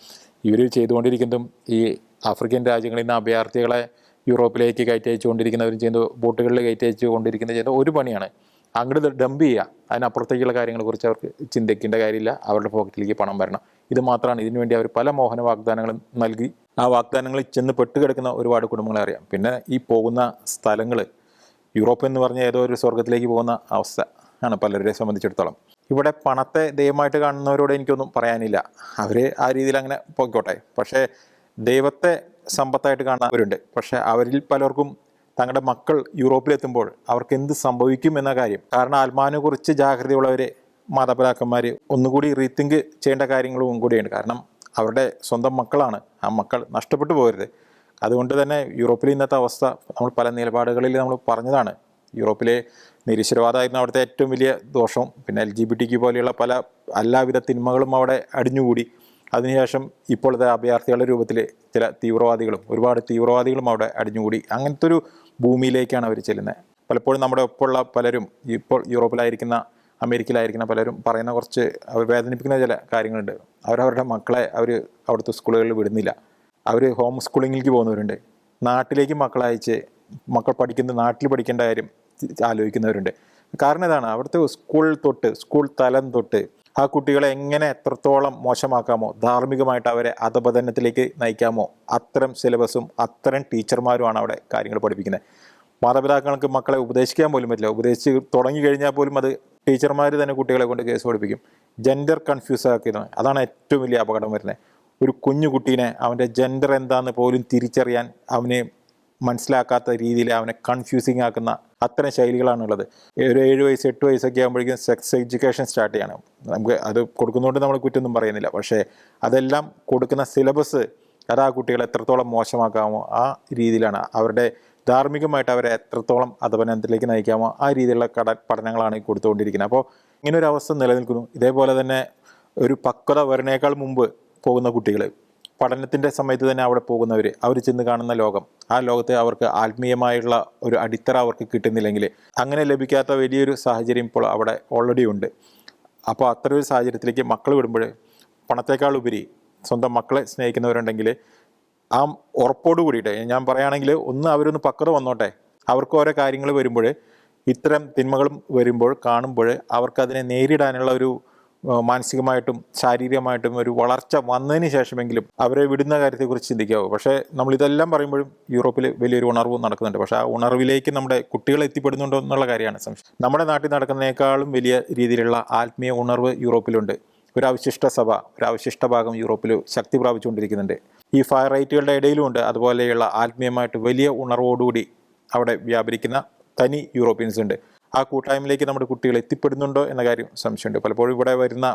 ഇവർ ചെയ്തുകൊണ്ടിരിക്കുന്നതും ഈ ആഫ്രിക്കൻ രാജ്യങ്ങളിൽ നിന്ന് അഭയാർത്ഥികളെ യൂറോപ്പിലേക്ക് കയറ്റി അയച്ചുകൊണ്ടിരിക്കുന്നവരും ചെയ്യുന്ന ബോട്ടുകളിൽ കയറ്റി കൊണ്ടിരിക്കുന്ന ചെയ്യുന്ന ഒരു പണിയാണ്. അങ്ങോട്ട് ഡംപ് ചെയ്യുക അതിനപ്പുറത്തേക്കുള്ള കാര്യങ്ങളെക്കുറിച്ച് അവർക്ക് ചിന്തിക്കേണ്ട കാര്യമില്ല. അവരുടെ പോക്കറ്റിലേക്ക് പണം വരണം. ഇത് മാത്രമാണ്. ഇതിനു വേണ്ടി അവർ പല മോഹന വാഗ്ദാനങ്ങളും നൽകി. ആ വാഗ്ദാനങ്ങളിൽ ചെന്ന് പെട്ടുകിടക്കുന്ന ഒരുപാട് കുടുംബങ്ങളെ അറിയാം. പിന്നെ ഈ പോകുന്ന സ്ഥലങ്ങൾ യൂറോപ്പ് എന്ന് പറഞ്ഞ ഏതോ ഒരു സ്വർഗത്തിലേക്ക് പോകുന്ന അവസ്ഥ ആണ് പലരെ സംബന്ധിച്ചിടത്തോളം. ഇവിടെ പണത്തെ ദൈവമായിട്ട് കാണുന്നവരോട് എനിക്കൊന്നും പറയാനില്ല. അവർ ആ രീതിയിൽ അങ്ങനെ പോയിക്കോട്ടെ. പക്ഷേ ദൈവത്തെ സമ്പത്തായിട്ട് കാണുന്നവരുണ്ട്. പക്ഷേ അവരിൽ പലർക്കും തങ്ങളുടെ മക്കൾ യൂറോപ്പിലെത്തുമ്പോൾ അവർക്ക് എന്ത് സംഭവിക്കും എന്ന കാര്യം. കാരണം ആത്മാവിനെ കുറിച്ച് ജാഗ്രതയുള്ളവരെ മാതാപിതാക്കന്മാർ ഒന്നുകൂടി റീത്തിങ്ക് ചെയ്യേണ്ട കാര്യങ്ങളും കൂടിയുണ്ട്. കാരണം അവരുടെ സ്വന്തം മക്കളാണ്. ആ മക്കൾ നഷ്ടപ്പെട്ടു പോകരുത്. അതുകൊണ്ട് തന്നെ യൂറോപ്പിലെ ഇന്നത്തെ അവസ്ഥ നമ്മൾ പല നിലപാടുകളിൽ നമ്മൾ പറഞ്ഞതാണ്. യൂറോപ്പിലെ നിരീശ്വരവാദമായിരുന്നു അവിടുത്തെ ഏറ്റവും വലിയ ദോഷം. പിന്നെ എൽ ജി ബി ടിക്ക് പോലെയുള്ള പല എല്ലാവിധ തിന്മകളും അവിടെ അടിഞ്ഞുകൂടി. അതിനുശേഷം ഇപ്പോഴത്തെ അഭയാർത്ഥികളുടെ രൂപത്തിൽ ചില തീവ്രവാദികളും ഒരുപാട് തീവ്രവാദികളും അവിടെ അടിഞ്ഞുകൂടി. അങ്ങനത്തെ ഒരു ഭൂമിയിലേക്കാണ് അവർ ചെല്ലുന്നത് പലപ്പോഴും നമ്മുടെ ഒപ്പമുള്ള പലരും ഇപ്പോൾ യൂറോപ്പിലായിരിക്കുന്ന അമേരിക്കയിലായിരിക്കുന്ന പലരും പറയുന്ന കുറച്ച് അവർ വേദനിപ്പിക്കുന്ന ചില കാര്യങ്ങളുണ്ട്. അവരവരുടെ മക്കളെ അവർ അവിടുത്തെ സ്കൂളുകളിൽ വിടുന്നില്ല. അവർ ഹോം സ്കൂളിങ്ങിലേക്ക് പോകുന്നവരുണ്ട്. നാട്ടിലേക്ക് മക്കളെ അയച്ച് മക്കൾ പഠിക്കുന്ന നാട്ടിൽ പഠിക്കേണ്ട കാര്യം ആലോചിക്കുന്നവരുണ്ട്. കാരണം ഇതാണ്. അവിടുത്തെ സ്കൂൾ തൊട്ട് സ്കൂൾ തലം തൊട്ട് ആ കുട്ടികളെ എങ്ങനെ എത്രത്തോളം മോശമാക്കാമോ ധാർമ്മികമായിട്ട് അവരെ അധപതനത്തിലേക്ക് നയിക്കാമോ അത്തരം സിലബസും അത്തരം ടീച്ചർമാരുമാണ് അവിടെ കാര്യങ്ങൾ പഠിപ്പിക്കുന്നത്. മാതാപിതാക്കൾക്ക് മക്കളെ ഉപദേശിക്കാൻ പോലും പറ്റില്ല. ഉപദേശിച്ച് തുടങ്ങി കഴിഞ്ഞാൽ പോലും അത് ടീച്ചർമാർ തന്നെ കുട്ടികളെ കൊണ്ട് കേസ് പഠിപ്പിക്കും. ജെൻഡർ കൺഫ്യൂസ് ആക്കുന്നത് അതാണ് ഏറ്റവും വലിയ അപകടം വരുന്നത്. ഒരു കുഞ്ഞു കുട്ടീനെ അവന്റെ ജെൻഡർ എന്താണെന്ന് പോലും തിരിച്ചറിയാൻ അവനെ മനസ്സിലാക്കാത്ത രീതിയിൽ അവനെ കൺഫ്യൂസിങ് ആക്കുന്ന അത്തരം ശൈലികളാണുള്ളത്. ഒരു ഏഴ് വയസ്സ് എട്ട് വയസ്സൊക്കെ ആകുമ്പോഴേക്കും സെക്സ് എഡ്യൂക്കേഷൻ സ്റ്റാർട്ട് ചെയ്യണം. നമുക്ക് അത് കൊടുക്കുന്നതുകൊണ്ട് നമ്മൾ കുറ്റൊന്നും പറയുന്നില്ല. പക്ഷേ അതെല്ലാം കൊടുക്കുന്ന സിലബസ് അത് ആ കുട്ടികളെ എത്രത്തോളം മോശമാക്കാമോ ആ രീതിയിലാണ്. അവരുടെ ധാർമ്മികമായിട്ട് അവരെ എത്രത്തോളം അധപനത്തിലേക്ക് നയിക്കാമോ ആ രീതിയിലുള്ള കട പഠനങ്ങളാണ് കൊടുത്തുകൊണ്ടിരിക്കുന്നത്. അപ്പോൾ ഇങ്ങനെ ഒരു അവസ്ഥ നിലനിൽക്കുന്നു. ഇതേപോലെ തന്നെ ഒരു പക്വത വരണേക്കാൾ മുമ്പ് പോകുന്ന കുട്ടികൾ പഠനത്തിന്റെ സമയത്ത് തന്നെ അവിടെ പോകുന്നവർ അവർ ചെന്ന് കാണുന്ന ലോകം. ആ ലോകത്തെ അവർക്ക് ആത്മീയമായുള്ള ഒരു അടിത്തറ അവർക്ക് കിട്ടുന്നില്ലെങ്കിൽ അങ്ങനെ ലഭിക്കാത്ത വലിയൊരു സാഹചര്യം ഇപ്പോൾ അവിടെ ഓൾറെഡി ഉണ്ട്. അപ്പോൾ അത്തരം ഒരു സാഹചര്യത്തിലേക്ക് മക്കൾ വിടുമ്പോൾ പണത്തേക്കാൾ ഉപരി സ്വന്തം മക്കളെ സ്നേഹിക്കുന്നവരുണ്ടെങ്കിൽ ആ ഉറപ്പോട് കൂടിയിട്ട് ഞാൻ പറയുകയാണെങ്കിൽ ഒന്ന് അവരൊന്ന് പക്വത വന്നോട്ടെ. അവർക്ക് ഓരോ കാര്യങ്ങൾ വരുമ്പോൾ ഇത്തരം തിന്മകളും വരുമ്പോൾ കാണുമ്പോൾ അവർക്കതിനെ നേരിടാനുള്ള ഒരു മാനസികമായിട്ടും ശാരീരികമായിട്ടും ഒരു വളർച്ച വന്നതിന് ശേഷമെങ്കിലും അവരെ വിടുന്ന കാര്യത്തെക്കുറിച്ച് ചിന്തിക്കാവൂ. പക്ഷേ നമ്മൾ ഇതെല്ലാം പറയുമ്പോഴും യൂറോപ്പിൽ വലിയൊരു ഉണർവ് നടക്കുന്നുണ്ട്. പക്ഷേ ആ ഉണർവിലേക്ക് നമ്മുടെ കുട്ടികൾ എത്തിപ്പെടുന്നുണ്ടോ എന്നുള്ള കാര്യമാണ് സംശയം. നമ്മുടെ നാട്ടിൽ നടക്കുന്നതിനേക്കാളും വലിയ രീതിയിലുള്ള ആത്മീയ ഉണർവ് യൂറോപ്പിലുണ്ട്. ഒരു അവശിഷ്ട സഭ ഒരു അവശിഷ്ട ഭാഗം യൂറോപ്പിൽ ശക്തി പ്രാപിച്ചുകൊണ്ടിരിക്കുന്നുണ്ട്. ഈ ഫയർ റൈറ്റുകളുടെ ഇടയിലുമുണ്ട്. അതുപോലെയുള്ള ആത്മീയമായിട്ട് വലിയ ഉണർവോടുകൂടി അവിടെ വ്യാപരിക്കുന്ന തനി യൂറോപ്യൻസ് ഉണ്ട് ആ കൂട്ടായ്മയിലേക്ക് നമ്മുടെ കുട്ടികൾ എത്തിപ്പെടുന്നുണ്ടോ എന്ന കാര്യം സംശയമുണ്ട്. പലപ്പോഴും ഇവിടെ വരുന്ന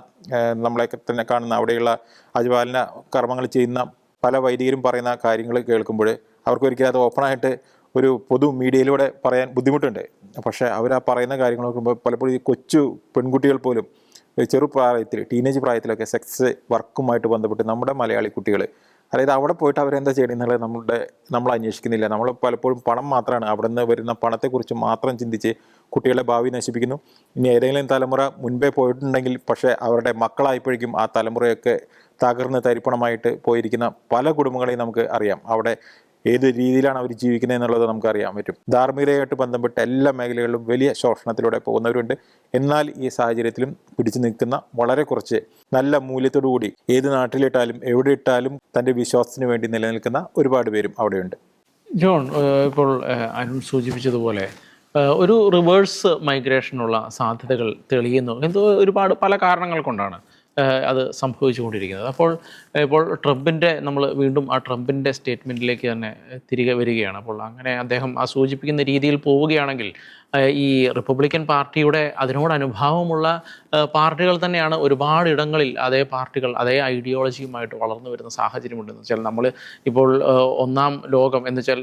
നമ്മളെ തന്നെ കാണുന്ന അവിടെയുള്ള അജപാലന കർമ്മങ്ങൾ ചെയ്യുന്ന പല വൈദികരും പറയുന്ന കാര്യങ്ങൾ കേൾക്കുമ്പോൾ അവർക്ക് ഒരിക്കലും അത് ഓപ്പണായിട്ട് ഒരു പൊതു മീഡിയയിലൂടെ പറയാൻ ബുദ്ധിമുട്ടുണ്ട്. പക്ഷേ അവർ ആ പറയുന്ന കാര്യങ്ങൾ നോക്കുമ്പോൾ പലപ്പോഴും ഈ കൊച്ചു പെൺകുട്ടികൾ പോലും ചെറു പ്രായത്തിൽ ടീനേജ് പ്രായത്തിലൊക്കെ സെക്സ് വർക്കുമായിട്ട് ബന്ധപ്പെട്ട് നമ്മുടെ മലയാളി കുട്ടികൾ അതായത് അവിടെ പോയിട്ട് അവരെന്താ ചെയ്യണം എന്നുള്ളത് നമ്മുടെ നമ്മൾ അന്വേഷിക്കുന്നില്ല. നമ്മൾ പലപ്പോഴും പണം മാത്രമാണ് അവിടെ നിന്ന് വരുന്ന പണത്തെക്കുറിച്ച് മാത്രം ചിന്തിച്ച് കുട്ടികളുടെ ഭാവി നശിപ്പിക്കുന്നു. ഇനി ഏതെങ്കിലും തലമുറ മുൻപേ പോയിട്ടുണ്ടെങ്കിൽ പക്ഷേ അവരുടെ മക്കളായപ്പോഴേക്കും ആ തലമുറയൊക്കെ തകർന്ന് തരിപ്പണമായിട്ട് പോയിരിക്കുന്ന പല കുടുംബങ്ങളെയും നമുക്ക് അറിയാം. അവിടെ ഏത് രീതിയിലാണ് അവർ ജീവിക്കുന്നത് എന്നുള്ളത് നമുക്ക് അറിയാൻ പറ്റും. ധാർമ്മികതയായിട്ട് ബന്ധപ്പെട്ട എല്ലാ മേഖലകളിലും വലിയ ശോഷണത്തിലൂടെ പോകുന്നവരുണ്ട്. എന്നാൽ ഈ സാഹചര്യത്തിലും പിടിച്ചു നിൽക്കുന്ന വളരെ കുറച്ച് നല്ല മൂല്യത്തോടു കൂടി ഏത് നാട്ടിലിട്ടാലും എവിടെ ഇട്ടാലും തന്റെ വിശ്വാസത്തിന് വേണ്ടി നിലനിൽക്കുന്ന ഒരുപാട് പേരും അവിടെയുണ്ട്. ജോൺ ഇപ്പോൾ അരുൺ സൂചിപ്പിച്ചതുപോലെ ഒരു റിവേഴ്സ് മൈഗ്രേഷനുള്ള സാധ്യതകൾ തെളിയുന്നു. എന്തോ ഒരുപാട് പല കാരണങ്ങൾ കൊണ്ടാണ് അത് സംഭവിച്ചുകൊണ്ടിരിക്കുന്നത്. അപ്പോൾ ഇപ്പോൾ ട്രംപിന്റെ നമ്മൾ വീണ്ടും ആ ട്രംപിന്റെ സ്റ്റേറ്റ്മെന്റിലേക്ക് തന്നെ തിരികെ വരികയാണ്. അപ്പോൾ അങ്ങനെ അദ്ദേഹം ആ സൂചിപ്പിക്കുന്ന രീതിയിൽ പോവുകയാണെങ്കിൽ ഈ റിപ്പബ്ലിക്കൻ പാർട്ടിയുടെ അതിനോട് അനുഭാവമുള്ള പാർട്ടികൾ തന്നെയാണ് ഒരുപാട് ഇടങ്ങളിൽ അതേ പാർട്ടികൾ അതേ ഐഡിയോളജിയുമായിട്ട് വളർന്നു വരുന്ന സാഹചര്യമുണ്ടെന്ന് വെച്ചാൽ നമ്മൾ ഇപ്പോൾ ഒന്നാം ലോകം എന്ന് വെച്ചാൽ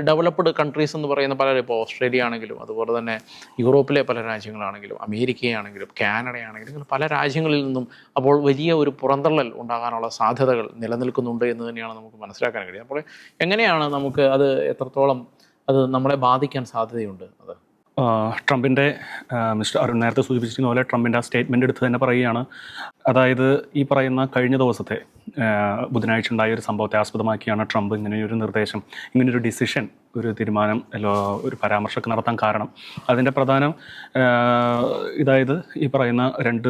ഡെവലപ്ഡ് കൺട്രീസ് എന്ന് പറയുന്ന പലരും ഇപ്പോൾ ഓസ്ട്രേലിയ ആണെങ്കിലും അതുപോലെ തന്നെ യൂറോപ്പിലെ പല രാജ്യങ്ങളാണെങ്കിലും അമേരിക്കയാണെങ്കിലും കാനഡയാണെങ്കിലും പല രാജ്യങ്ങളിൽ നിന്നും അപ്പോൾ വലിയ ഒരു പുറന്തള്ളൽ ഉണ്ടാകാനുള്ള സാധ്യതകൾ നിലനിൽക്കുന്നുണ്ട് എന്ന് തന്നെയാണ് നമുക്ക് മനസ്സിലാക്കാൻ കഴിയുന്നത്. അപ്പോൾ എങ്ങനെയാണ് നമുക്ക് അത് എത്രത്തോളം അത് നമ്മളെ ബാധിക്കാൻ സാധ്യതയുണ്ട്? അത് ട്രംപിന്റെ മിസ്റ്റർ അരുൺ നേരത്തെ സൂചിപ്പിച്ചിരുന്ന പോലെ ട്രംപിന്റെ ആ സ്റ്റേറ്റ്മെന്റ് എടുത്ത് തന്നെ പറയുകയാണ്. അതായത് ഈ പറയുന്ന കഴിഞ്ഞ ദിവസത്തെ ബുധനാഴ്ച ഉണ്ടായ ഒരു സംഭവത്തെ ആസ്പദമാക്കിയാണ് ട്രംപ് ഇങ്ങനെയൊരു നിർദ്ദേശം ഇങ്ങനെയൊരു ഡിസിഷൻ ഒരു തീരുമാനം ഒരു പരാമർശമൊക്കെ നടത്താൻ കാരണം. അതിന്റെ പ്രധാനം ഇതായത് ഈ പറയുന്ന രണ്ട്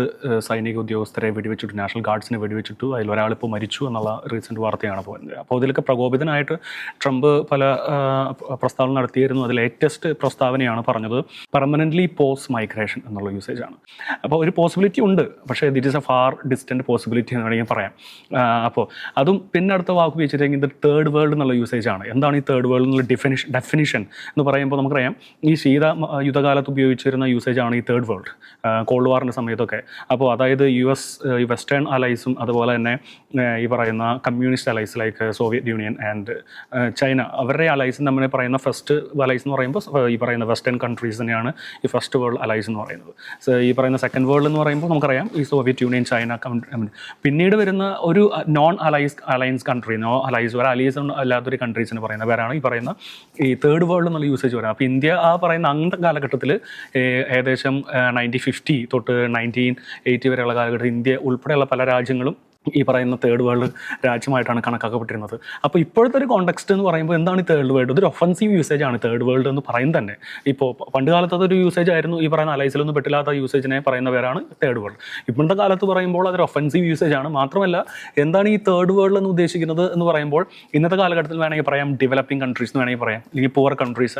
സൈനിക ഉദ്യോഗസ്ഥരെ വെടിവെച്ചിട്ടു നാഷണൽ ഗാർഡ്സിനെ വെടിവെച്ചിട്ടു അതിൽ ഒരാളിപ്പോൾ മരിച്ചു എന്നുള്ള റീസെന്റ് വാർത്തയാണ് പോകുന്നത് അപ്പോൾ ഇതിലൊക്കെ പ്രകോപിതനായിട്ട് ട്രംപ് പല പ്രസ്താവന നടത്തിയിരുന്നു. അതിൽ ലേറ്റസ്റ്റ് പ്രസ്താവനയാണ് പറഞ്ഞത് പെർമനന്റ്ലി പോസ് മൈഗ്രേഷൻ എന്നുള്ള യൂസേജ് ആണ്. അപ്പോൾ ഒരു പോസിബിലിറ്റി ഉണ്ട്. പക്ഷേ it is a far distant possibility എന്ന് വേണമെങ്കിൽ പറയാം. അപ്പോൾ അതും പിന്നെ അടുത്ത വാക്ക് ഉപയോഗിച്ചിട്ടുണ്ടെങ്കിൽ ഇത് തേർഡ് വേൾഡ് എന്നുള്ള യൂസേജ് ആണ്. എന്താണ് ഈ തേർഡ് വേൾഡ് എന്നുള്ള ഡിഫൈൻ ഡെഫിനിഷൻ ഡെഫിനിഷൻ എന്ന് പറയുമ്പോൾ നമുക്കറിയാം ഈ ശീത യുദ്ധകാലത്ത് ഉപയോഗിച്ചിരുന്ന യൂസേജ് ആണ് ഈ തേർഡ് വേൾഡ് കോൾഡ് വാറിന്റെ സമയത്തൊക്കെ. അപ്പോൾ അതായത് യു എസ് വെസ്റ്റേൺ അലൈസും അതുപോലെ തന്നെ ഈ പറയുന്ന communist allies like Soviet Union and China അവരുടെ അലൈസ് നമ്മൾ പറയുന്ന ഫസ്റ്റ് അലൈസ് എന്ന് പറയുമ്പോൾ ഈ പറയുന്ന വെസ്റ്റേൺ കൺട്രീസ് തന്നെയാണ് ഈ ഫസ്റ്റ് വേൾഡ് അലൈസ് എന്ന് പറയുന്നത്. സോ ഈ പറയുന്ന സെക്കൻഡ് വേൾഡ് എന്ന് പറയുമ്പോൾ നമുക്കറിയാം ഈ സോവിയറ്റ് യൂണിയൻ ചൈന പിന്നീട് വരുന്ന ഒരു non allies alliance country no allies ഒരു അലൈസ് അല്ലാത്തൊരു കൺട്രീസിന് പറയുന്ന പേരാണ് ഈ പറയുന്ന ഈ തേർഡ് വേൾഡ് എന്നുള്ള യൂസേജ് വരാം. അപ്പോൾ ഇന്ത്യ ആ പറയുന്ന അങ്ങനത്തെ കാലഘട്ടത്തിൽ ഏകദേശം നയന്റീൻ ഫിഫ്റ്റി തൊട്ട് നയന്റീൻ എയ്റ്റി വരെയുള്ള കാലഘട്ടത്തിൽ ഇന്ത്യ ഉൾപ്പെടെയുള്ള പല രാജ്യങ്ങളും ഈ പറയുന്ന തേർഡ് വേൾഡ് രാജ്യമായിട്ടാണ് കണക്കാക്കപ്പെട്ടിരുന്നത്. അപ്പോൾ ഇപ്പോഴത്തെ ഒരു കോണ്ടെക്സ്റ്റ് എന്ന് പറയുമ്പോൾ എന്താണ് ഈ തേർഡ് വേൾഡ് ഒരു ഒഫൻസീവ് യൂസേജ് ആണ് തേർഡ് വേൾഡ് എന്ന് പറയുന്നത് തന്നെ. ഇപ്പോൾ പണ്ട് കാലത്ത് അതൊരു യൂസേജ് ആയിരുന്നു. ഈ പറയുന്ന അലൈസിലൊന്നും പെട്ടില്ലാത്ത യൂസേജിനെ പറയുന്ന പേരാണ് തേർഡ് വേൾഡ് ഇപ്പോഴത്തെ കാലത്ത് പറയുമ്പോൾ അതൊരു ഒഫൻസീവ് യൂസേജ് ആണ്. മാത്രമല്ല എന്താണ് ഈ തേർഡ് വേൾഡ് എന്ന് ഉദ്ദേശിക്കുന്നത് എന്ന് പറയുമ്പോൾ ഇന്നത്തെ കാലഘട്ടത്തിൽ വേണമെങ്കിൽ പറയാം ഡെവലപ്പിംഗ് കൺട്രീസ് എന്ന് വേണമെങ്കിൽ പറയാം അല്ലെങ്കിൽ പുവർ കൺട്രീസ്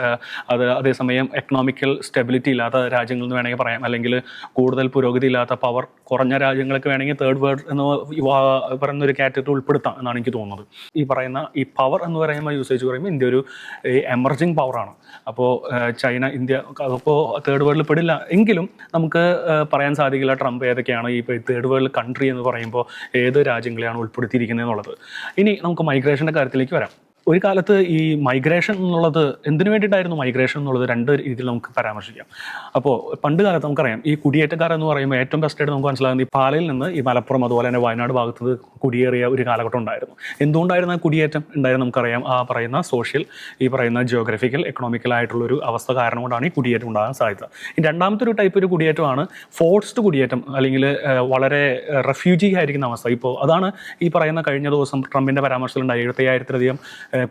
അത് അതേസമയം എക്കണോമിക്കൽ സ്റ്റെബിലിറ്റി ഇല്ലാത്ത രാജ്യങ്ങൾ എന്ന് വേണമെങ്കിൽ പറയാം അല്ലെങ്കിൽ കൂടുതൽ പുരോഗതി ഇല്ലാത്ത പവർ കുറഞ്ഞ രാജ്യങ്ങൾക്ക് വേണമെങ്കിൽ തേർഡ് വേൾഡ് എന്ന് പറയുന്ന ഒരു കാറ്റഗറി ഉൾപ്പെടുത്താം എന്നാണ് എനിക്ക് തോന്നുന്നത്. ഈ പറയുന്ന ഈ പവർ എന്ന് പറയുമ്പോൾ യൂസേജ് പറയുമ്പോൾ ഇന്ത്യ ഒരു എമർജിങ് പവറാണ് അപ്പോൾ ചൈന ഇന്ത്യ അപ്പോൾ തേർഡ് വേൾഡിൽ പെടില്ല. എങ്കിലും നമുക്ക് പറയാൻ സാധിക്കില്ല ട്രംപ് ഏതൊക്കെയാണ് ഈ തേർഡ് വേൾഡ് കൺട്രി എന്ന് പറയുമ്പോൾ ഏത് രാജ്യങ്ങളെയാണ് ഉൾപ്പെടുത്തിയിരിക്കുന്നത് എന്നുള്ളത് ഇനി നമുക്ക് മൈഗ്രേഷന്റെ കാര്യത്തിലേക്ക് വരാം. ഒരു കാലത്ത് ഈ മൈഗ്രേഷൻ എന്നുള്ളത് എന്തിനു വേണ്ടിയിട്ടായിരുന്നു മൈഗ്രേഷൻ എന്നുള്ളത് രണ്ട് രീതിയിൽ നമുക്ക് പരാമർശിക്കാം. അപ്പോൾ പണ്ട് കാലത്ത് നമുക്കറിയാം ഈ കുടിയേറ്റക്കാർ എന്ന് പറയുമ്പോൾ ഏറ്റവും ബെസ്റ്റ് ആയിട്ട് നമുക്ക് മനസ്സിലാകുന്നത് ഈ പാലയിൽ നിന്ന് ഈ മലപ്പുറം അതുപോലെ തന്നെ വയനാട് ഭാഗത്ത് കുടിയേറിയ ഒരു കാലഘട്ടം ഉണ്ടായിരുന്നു. എന്തുകൊണ്ടായിരുന്നു ആ കുടിയേറ്റം ഉണ്ടായിരുന്നു നമുക്കറിയാം. ആ പറയുന്ന സോഷ്യൽ ഈ പറയുന്ന ജിയോഗ്രഫിക്കൽ എക്കണോമിക്കൽ ആയിട്ടുള്ള ഒരു അവസ്ഥ കാരണം കൊണ്ടാണ് ഈ കുടിയേറ്റം ഉണ്ടാകാൻ സാധ്യത. രണ്ടാമത്തെ ഒരു ടൈപ്പ് ഒരു കുടിയേറ്റമാണ് ഫോഴ്സ്ഡ് കുടിയേറ്റം അല്ലെങ്കിൽ വളരെ റെഫ്യൂജി ആയിരിക്കുന്ന അവസ്ഥ. ഇപ്പോൾ അതാണ് ഈ പറയുന്ന കഴിഞ്ഞ ദിവസം ട്രംപിന്റെ പരാമർശത്തിലുണ്ടായി എഴുപത്തയ്യായിരത്തിലധികം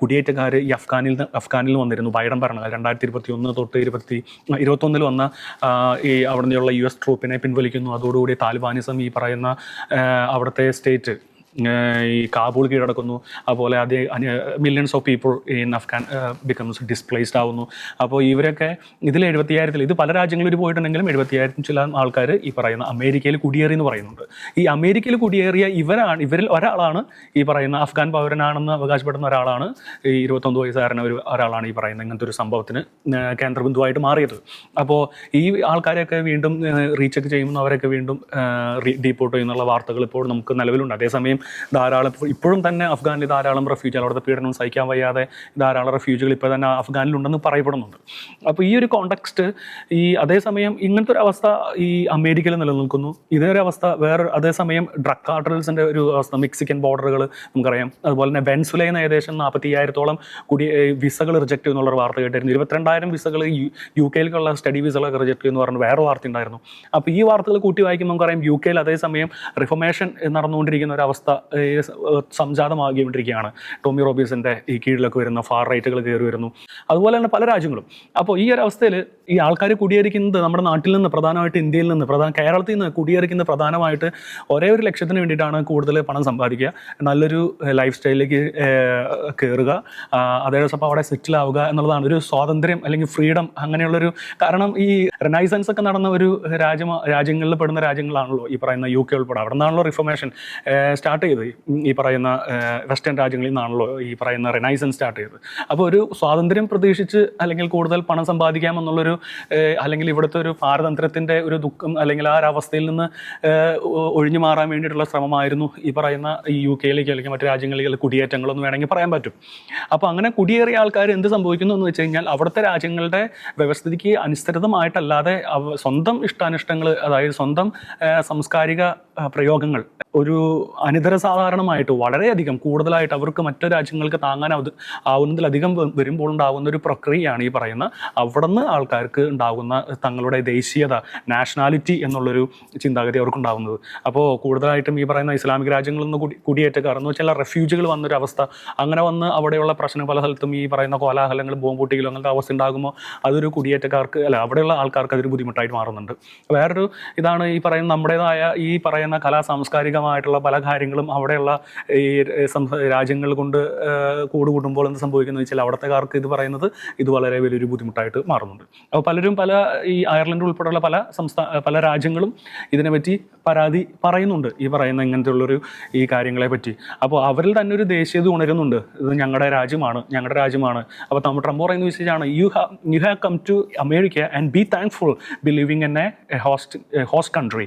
കുടിയേറ്റക്കാർ ഈ അഫ്ഗാനിൽ അഫ്ഗാനിൽ നിന്ന് വന്നിരുന്നു. ബൈഡൻ ഭരണകാലം രണ്ടായിരത്തി ഇരുപത്തി ഒന്ന് തൊട്ട് ഇരുപത്തി ഇരുപത്തൊന്നിൽ വന്ന ഈ അവിടെ നിന്നുള്ള യു എസ് ട്രൂപ്പിനെ പിൻവലിക്കുന്നു. അതോടുകൂടി താലിബാനിസം ഈ പറയുന്ന അവിടുത്തെ സ്റ്റേറ്റ് ഈ കാബൂൾ കീഴടക്കുന്നു. അതുപോലെ അതേ millions of people in Afghan becomes displaced ആവുന്നു. അപ്പോൾ ഇവരൊക്കെ ഇതിൽ എഴുപത്തിയായിരത്തിൽ ഇത് പല രാജ്യങ്ങളിൽ പോയിട്ടുണ്ടെങ്കിലും എഴുപത്തിയായിരത്തിൽ ചില ആൾക്കാർ ഈ പറയുന്ന അമേരിക്കയിൽ കുടിയേറി എന്ന് പറയുന്നുണ്ട്. ഈ അമേരിക്കയിൽ കുടിയേറിയ ഇവരാണ് ഇവരിൽ ഒരാളാണ് ഈ പറയുന്ന അഫ്ഗാൻ പൗരനാണെന്ന് അവകാശപ്പെടുന്ന ഒരാളാണ്. ഈ ഇരുപത്തൊന്ന് വയസ്സുകാരന ഒരു ഒരാളാണ് ഈ പറയുന്ന ഇങ്ങനത്തെ ഒരു സംഭവത്തിന് കേന്ദ്രബിന്ദുവായിട്ട് മാറിയത്. അപ്പോൾ ഈ ആൾക്കാരെയൊക്കെ വീണ്ടും റീചെക്ക് ചെയ്യുമ്പോൾ അവരൊക്കെ വീണ്ടും ഡീപ്പോർട്ട് ചെയ്യുന്നുള്ള വാർത്തകൾ ഇപ്പോൾ നമുക്ക് നിലവിലുണ്ട്. അതേസമയം ധാരാളം ഇപ്പോഴും തന്നെ അഫ്ഗാനിൽ ധാരാളം റെഫ്യൂജികൾ അവിടുത്തെ പീഡനം സഹിക്കാൻ വയ്യാതെ ധാരാളം റെഫ്യൂജികൾ ഇപ്പോൾ തന്നെ അഫ്ഗാനിലുണ്ടെന്ന് പറയപ്പെടുന്നുണ്ട്. അപ്പോൾ ഈ ഒരു കോണ്ടക്സ്റ്റ് ഈ അതേസമയം ഇങ്ങനത്തെ ഒരു അവസ്ഥ ഈ അമേരിക്കയിൽ നിലനിൽക്കുന്നു. ഇതേ ഒരു അവസ്ഥ വേറെ അതേസമയം ഡ്രഗ് കാർട്ടൽസിന്റെ ഒരു അവസ്ഥ മെക്സിക്കൻ ബോർഡറുകൾ നമുക്കറിയാം. അതുപോലെ തന്നെ വെൻസുലയിൽ നിന്ന് ഏകദേശം നാൽപ്പത്തി അയ്യായിരത്തോളം കൂടി വിസകൾ റിജക്ട് ചെയ്യുന്നുള്ള വാർത്ത കേട്ടായിരുന്നു ഇരുപത്തിരണ്ടായിരം വിസകൾ യു കെയിലേക്കുള്ള സ്റ്റഡി വിസകളൊക്കെ റിജക്ട് ചെയ്യുന്നു പറഞ്ഞ വേറെ വാർത്ത ഉണ്ടായിരുന്നു. അപ്പോൾ ഈ വാർത്തകൾ കൂട്ടി വായിക്കുമ്പോൾ നമുക്കറിയാം യു കെയിൽ അതേസമയം റിഫർമേഷൻ നടന്നുകൊണ്ടിരിക്കുന്ന ഒരു അവസ്ഥ ഏഹ്, സംജാതമാകിക്കൊണ്ടിരിക്കുകയാണ്. ടോമി റോബീസിന്റെ ഈ കീഴിലൊക്കെ വരുന്ന ഫാർ റൈറ്റുകൾ കയറി വരുന്നു. അതുപോലെ തന്നെ പല രാജ്യങ്ങളും. അപ്പോൾ ഈ ഒരു അവസ്ഥയിൽ ഈ ആൾക്കാർ കുടിയേറിക്കുന്നത് നമ്മുടെ നാട്ടിൽ നിന്ന് പ്രധാനമായിട്ട് ഇന്ത്യയിൽ നിന്ന് പ്രധാന കേരളത്തിൽ നിന്ന് കുടിയേറിക്കുന്നത് പ്രധാനമായിട്ട് ഒരേ ഒരു ലക്ഷ്യത്തിന് വേണ്ടിയിട്ടാണ് കൂടുതൽ പണം സമ്പാദിക്കുക. നല്ലൊരു ലൈഫ് സ്റ്റൈലിലേക്ക് കയറുക അതേസമയം അവിടെ സെറ്റിൽ ആവുക എന്നുള്ളതാണ്. ഒരു സ്വാതന്ത്ര്യം അല്ലെങ്കിൽ ഫ്രീഡം അങ്ങനെയുള്ളൊരു കാരണം ഈ റെനൈസൻസ് ഒക്കെ നടന്ന ഒരു രാജ്യം രാജ്യങ്ങളിൽ പെടുന്ന രാജ്യങ്ങളാണല്ലോ ഈ പറയുന്ന യു കെ ഉൾപ്പെടെ. അവിടെ നിന്നാണല്ലോ റിഫോർമേഷൻ സ്റ്റാർട്ട് ചെയ്തത് ഈ പറയുന്ന വെസ്റ്റേൺ രാജ്യങ്ങളിൽ നിന്നാണല്ലോ ഈ പറയുന്ന റിനൈസൻസ് സ്റ്റാർട്ട് ചെയ്തത് അപ്പോൾ ഒരു സ്വാതന്ത്ര്യം പ്രതീക്ഷിച്ച് അല്ലെങ്കിൽ കൂടുതൽ പണം സമ്പാദിക്കാമെന്നുള്ളൊരു അല്ലെങ്കിൽ ഇവിടുത്തെ ഒരു പാരതന്ത്രത്തിന്റെ ഒരു ദുഃഖം അല്ലെങ്കിൽ ആ ഒരു അവസ്ഥയിൽ നിന്ന് ഒഴിഞ്ഞു മാറാൻ വേണ്ടിയിട്ടുള്ള ശ്രമമായിരുന്നു ഈ പറയുന്ന ഈ യു കെയിലേക്ക് അല്ലെങ്കിൽ മറ്റു രാജ്യങ്ങളിലേക്ക് കുടിയേറ്റങ്ങളെന്ന് വേണമെങ്കിൽ പറയാൻ പറ്റും. അപ്പോൾ അങ്ങനെ കുടിയേറിയ ആൾക്കാർ എന്ത് സംഭവിക്കുന്നു എന്ന് വെച്ച് കഴിഞ്ഞാൽ അവിടുത്തെ രാജ്യങ്ങളുടെ വ്യവസ്ഥിതിക്ക് അനുസൃതമായിട്ടല്ലാതെ സ്വന്തം ഇഷ്ടാനിഷ്ടങ്ങൾ അതായത് സ്വന്തം സാംസ്കാരിക പ്രയോഗങ്ങൾ ഒരു അനിതര സാധാരണമായിട്ട് വളരെയധികം കൂടുതലായിട്ട് അവർക്ക് മറ്റു രാജ്യങ്ങൾക്ക് താങ്ങാൻ ആവുന്നതിലധികം വരുമ്പോൾ ഉണ്ടാകുന്ന ഒരു പ്രക്രിയയാണ് ഈ പറയുന്ന അവിടുന്ന് ആൾക്കാർക്ക് ഉണ്ടാകുന്ന തങ്ങളുടെ ദേശീയത നാഷണാലിറ്റി എന്നുള്ളൊരു ചിന്താഗതി അവർക്കുണ്ടാകുന്നത് അപ്പോൾ കൂടുതലായിട്ടും ഈ പറയുന്ന ഇസ്ലാമിക രാജ്യങ്ങളിൽ നിന്ന് കുടി കുടിയേറ്റക്കാർ എന്ന് വെച്ചാൽ റെഫ്യൂജികൾ വന്നൊരു അവസ്ഥ അങ്ങനെ വന്ന് അവിടെയുള്ള പ്രശ്നം പല സ്ഥലത്തും ഈ പറയുന്ന കോലാഹലങ്ങൾ ബോംബൂട്ടികളും അങ്ങനത്തെ അവസ്ഥ ഉണ്ടാകുമ്പോൾ അതൊരു കുടിയേറ്റക്കാർക്ക് അല്ല അവിടെയുള്ള ആൾക്കാർക്ക് അതൊരു ബുദ്ധിമുട്ടായിട്ട് മാറുന്നുണ്ട്. വേറൊരു ഇതാണ് ഈ പറയുന്ന നമ്മുടേതായ ഈ പറയുന്ന കലാ സാംസ്കാരികമായിട്ടുള്ള പല കാര്യങ്ങളും രാജ്യങ്ങളും അവിടെയുള്ള ഈ രാജ്യങ്ങൾ കൊണ്ട് കൂട് കൂടുമ്പോൾ എന്ത് സംഭവിക്കുന്നത് വെച്ചാൽ അവിടത്തെക്കാർക്ക് ഇത് പറയുന്നത് ഇത് വളരെ വലിയൊരു ബുദ്ധിമുട്ടായിട്ട് മാറുന്നുണ്ട്. അപ്പോൾ പലരും പല ഈ അയർലൻഡ് ഉൾപ്പെടെയുള്ള പല സംസ്ഥാന പല രാജ്യങ്ങളും ഇതിനെപ്പറ്റി പരാതി പറയുന്നുണ്ട്. ഈ പറയുന്ന ഇങ്ങനത്തെ ഉള്ളൊരു ഈ കാര്യങ്ങളെ പറ്റി അപ്പോൾ അവരിൽ തന്നെ ഒരു ദേശീയത ഉണരുന്നുണ്ട്. ഇത് ഞങ്ങളുടെ രാജ്യമാണ് ഞങ്ങളുടെ രാജ്യമാണ്. അപ്പോൾ നമ്മൾ ട്രംപ് പറയുന്ന വിശേഷമാണ് you have you have come to America and be thankful believing in a host host country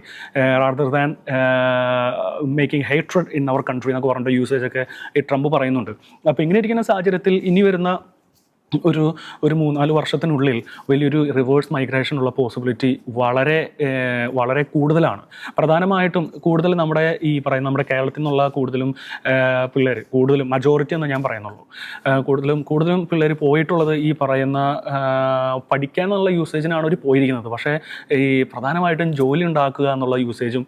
rather than making hatred in our country എന്നൊക്കെ പറഞ്ഞിട്ട് യൂസേജ് ഒക്കെ ഈ ട്രംപ് പറയുന്നുണ്ട്. അപ്പോൾ ഇങ്ങനെ ഇരിക്കുന്ന സാഹചര്യത്തിൽ ഇനി വരുന്ന ഒരു ഒരു മൂന്നാൽ വർഷത്തിനുള്ളിൽ വലിയൊരു റിവേഴ്സ് മൈഗ്രേഷൻ ഉള്ള പോസിബിലിറ്റി വളരെ വളരെ കൂടുതലാണ്. പ്രധാനമായിട്ടും കൂടുതൽ നമ്മുടെ ഈ പറയുന്ന നമ്മുടെ കേരളത്തിൽ നിന്നുള്ള കൂടുതലും പിള്ളേർ കൂടുതലും മജോറിറ്റി എന്ന് ഞാൻ പറയുന്നുള്ളൂ. കൂടുതലും കൂടുതലും പിള്ളേർ പോയിട്ടുള്ളത് ഈ പറയുന്ന പഠിക്കാനുള്ള യൂസേജിനാണ് അവർ പോയിരിക്കുന്നത്. പക്ഷേ ഈ പ്രധാനമായിട്ടും ജോലി ഉണ്ടാക്കുക എന്നുള്ള യൂസേജും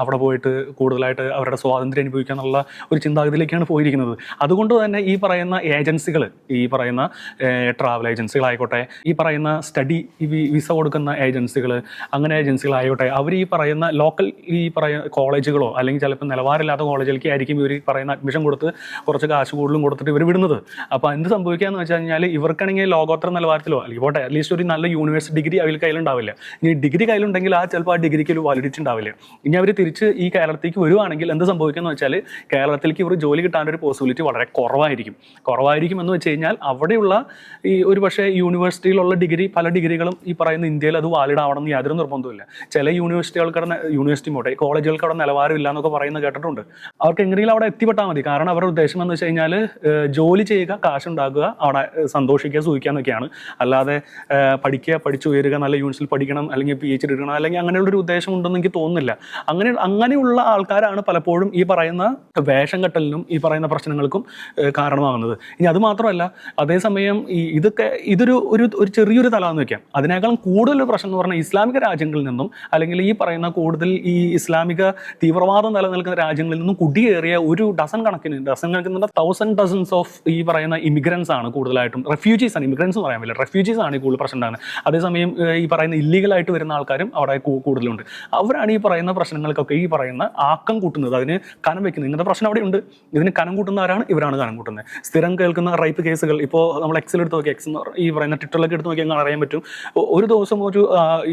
അവിടെ പോയിട്ട് കൂടുതലായിട്ട് അവരുടെ സ്വാതന്ത്ര്യം അനുഭവിക്കുക എന്നുള്ള ഒരു ചിന്താഗതിയിലേക്കാണ് പോയിരിക്കുന്നത്. അതുകൊണ്ട് തന്നെ ഈ പറയുന്ന ഏജൻസികൾ ഈ പറയുന്ന ട്രാവൽ ഏജൻസികളായിക്കോട്ടെ ഈ പറയുന്ന സ്റ്റഡി വിസ കൊടുക്കുന്ന ഏജൻസികൾ അങ്ങനെ ഏജൻസികളായിക്കോട്ടെ അവർ ഈ പറയുന്ന ലോക്കൽ ഈ പറയുന്ന കോളേജുകളോ അല്ലെങ്കിൽ ചിലപ്പോൾ നിലവാരമില്ലാത്ത കോളേജിലേക്ക് ആയിരിക്കും ഇവർ പറയുന്ന അഡ്മിഷൻ കൊടുത്ത് കുറച്ച് കാശ് കൂടുതലും കൊടുത്തിട്ട് ഇവർ വിടുന്നത്. അപ്പോൾ എന്ത് സംഭവിക്കുകയെന്ന് വെച്ച് കഴിഞ്ഞാൽ ഇവർക്കാണെങ്കിൽ ലോകോത്തര നിലവാരത്തിലോ അല്ലെങ്കിൽ പോട്ടെ അറ്റ്ലീസ്റ്റ് ഒരു നല്ല യൂണിവേഴ്സിറ്റി ഡിഗ്രി അവർക്ക് കയ്യിലുണ്ടാവില്ല. ഇനി ഡിഗ്രി കയ്യിലുണ്ടെങ്കിൽ ആ ചിലപ്പോൾ ആ ഡിഗ്രിക്ക് ഒരു വാലിഡിറ്റി ഉണ്ടാവില്ല. ഇനി അവർ തിരിച്ച് ഈ കേരളത്തിലേക്ക് വരുവാണെങ്കിൽ എന്ത് സംഭവിക്കുമെന്ന് വെച്ചാൽ കേരളത്തിലേക്ക് ഇവർ ജോലി കിട്ടാൻ ഒരു പോസിബിലിറ്റി വളരെ കുറവായിരിക്കും. കുറവായിരിക്കും എന്ന് വെച്ച് കഴിഞ്ഞാൽ അവിടെയുള്ള ഈ ഒരു പക്ഷേ യൂണിവേഴ്സിറ്റിയിലുള്ള ഡിഗ്രി പല ഡിഗ്രികളും ഈ പറയുന്ന ഇന്ത്യയിൽ അത് വാലിഡ് ആവണം എന്ന് യാതൊരു നിർബന്ധമില്ല ചില യൂണിവേഴ്സിറ്റികൾക്കവിടെ യൂണിവേഴ്സിറ്റി മോട്ടെ കോളേജുകൾക്ക് അവിടെ നിലവാരം ഇല്ല എന്നൊക്കെ പറയുന്നത് കേട്ടിട്ടുണ്ട്. അവർക്ക് എങ്ങനെയെങ്കിലും അവിടെ എത്തിപ്പെട്ടാൽ മതി. കാരണം അവരുടെ ഉദ്ദേശം എന്ന് വെച്ച് കഴിഞ്ഞാൽ ജോലി ചെയ്യുക കാശുണ്ടാക്കുക അവിടെ സന്തോഷിക്കുക സൂഹിക്കുക എന്നൊക്കെയാണ്. അല്ലാതെ പഠിക്കുക പഠിച്ചു ഉയരുക നല്ല യൂണിവേഴ്സിറ്റിയിൽ പഠിക്കണം അല്ലെങ്കിൽ പി എച്ച് ഡി എടുക്കണം അല്ലെങ്കിൽ അങ്ങനെയുള്ളൊരു ഉദ്ദേശം ഉണ്ടെന്ന് എനിക്ക് തോന്നുന്നില്ല. അങ്ങനെ അങ്ങനെയുള്ള ആൾക്കാരാണ് പലപ്പോഴും ഈ പറയുന്ന വേഷം കെട്ടലിനും ഈ പറയുന്ന പ്രശ്നങ്ങൾക്കും കാരണമാകുന്നത്. ഇനി അത് മാത്രമല്ല അതേസമയം ഈ ഇതൊക്കെ ഇതൊരു ഒരു ഒരു ചെറിയൊരു തല എന്ന് വെക്കാം അതിനേക്കാളും കൂടുതൽ പ്രശ്നം എന്ന് പറഞ്ഞാൽ ഇസ്ലാമിക രാജ്യങ്ങളിൽ നിന്നും അല്ലെങ്കിൽ ഈ പറയുന്ന കൂടുതൽ ഈ ഇസ്ലാമിക തീവ്രവാദം നിലനിൽക്കുന്ന രാജ്യങ്ങളിൽ നിന്നും കുടിയേറിയ ഒരു ഡസൺ കണക്കിന് ഡസൺ കണക്കിന് തൗസൻഡ് ഡസൻസ് ഓഫ് ഈ പറയുന്ന ഇമിഗ്രൻസ് ആണ് കൂടുതലായിട്ടും. റെഫ്യൂജീസ് ആണ് ഇമിഗ്രൻസ് പറയാൻ പറ്റില്ല. റെഫ്യൂജീസ് ആണ് കൂടുതൽ പ്രശ്നം അതേസമയം ഈ പറയുന്ന ഇല്ലീഗലായിട്ട് വരുന്ന ആൾക്കാരും അവിടെ കൂടുതലുണ്ട്. അവരാണ് ഈ പറയുന്ന പ്രശ്നങ്ങൾക്കൊക്കെ ഈ പറയുന്ന ആക്കം കൂട്ടുന്നത് അതിന് കനം വെക്കുന്നത്. ഇങ്ങനത്തെ പ്രശ്നം അവിടെ ഉണ്ട്. ഇതിന് കനം കൂട്ടുന്ന ആരാണ്? ഇവരാണ് കനം കൂട്ടുന്നത്. സ്ഥിരം കേൾക്കുന്ന റൈപ്പ് കേസുകൾ ഇപ്പോൾ നമ്മൾ എക്സിൽ എടുത്ത് നോക്കി എക്സ് ഈ പറയുന്ന ട്വിറ്ററിലൊക്കെ എടുത്ത് നോക്കിയാൽ അറിയാൻ പറ്റും. ഒരു ദിവസം ഒരു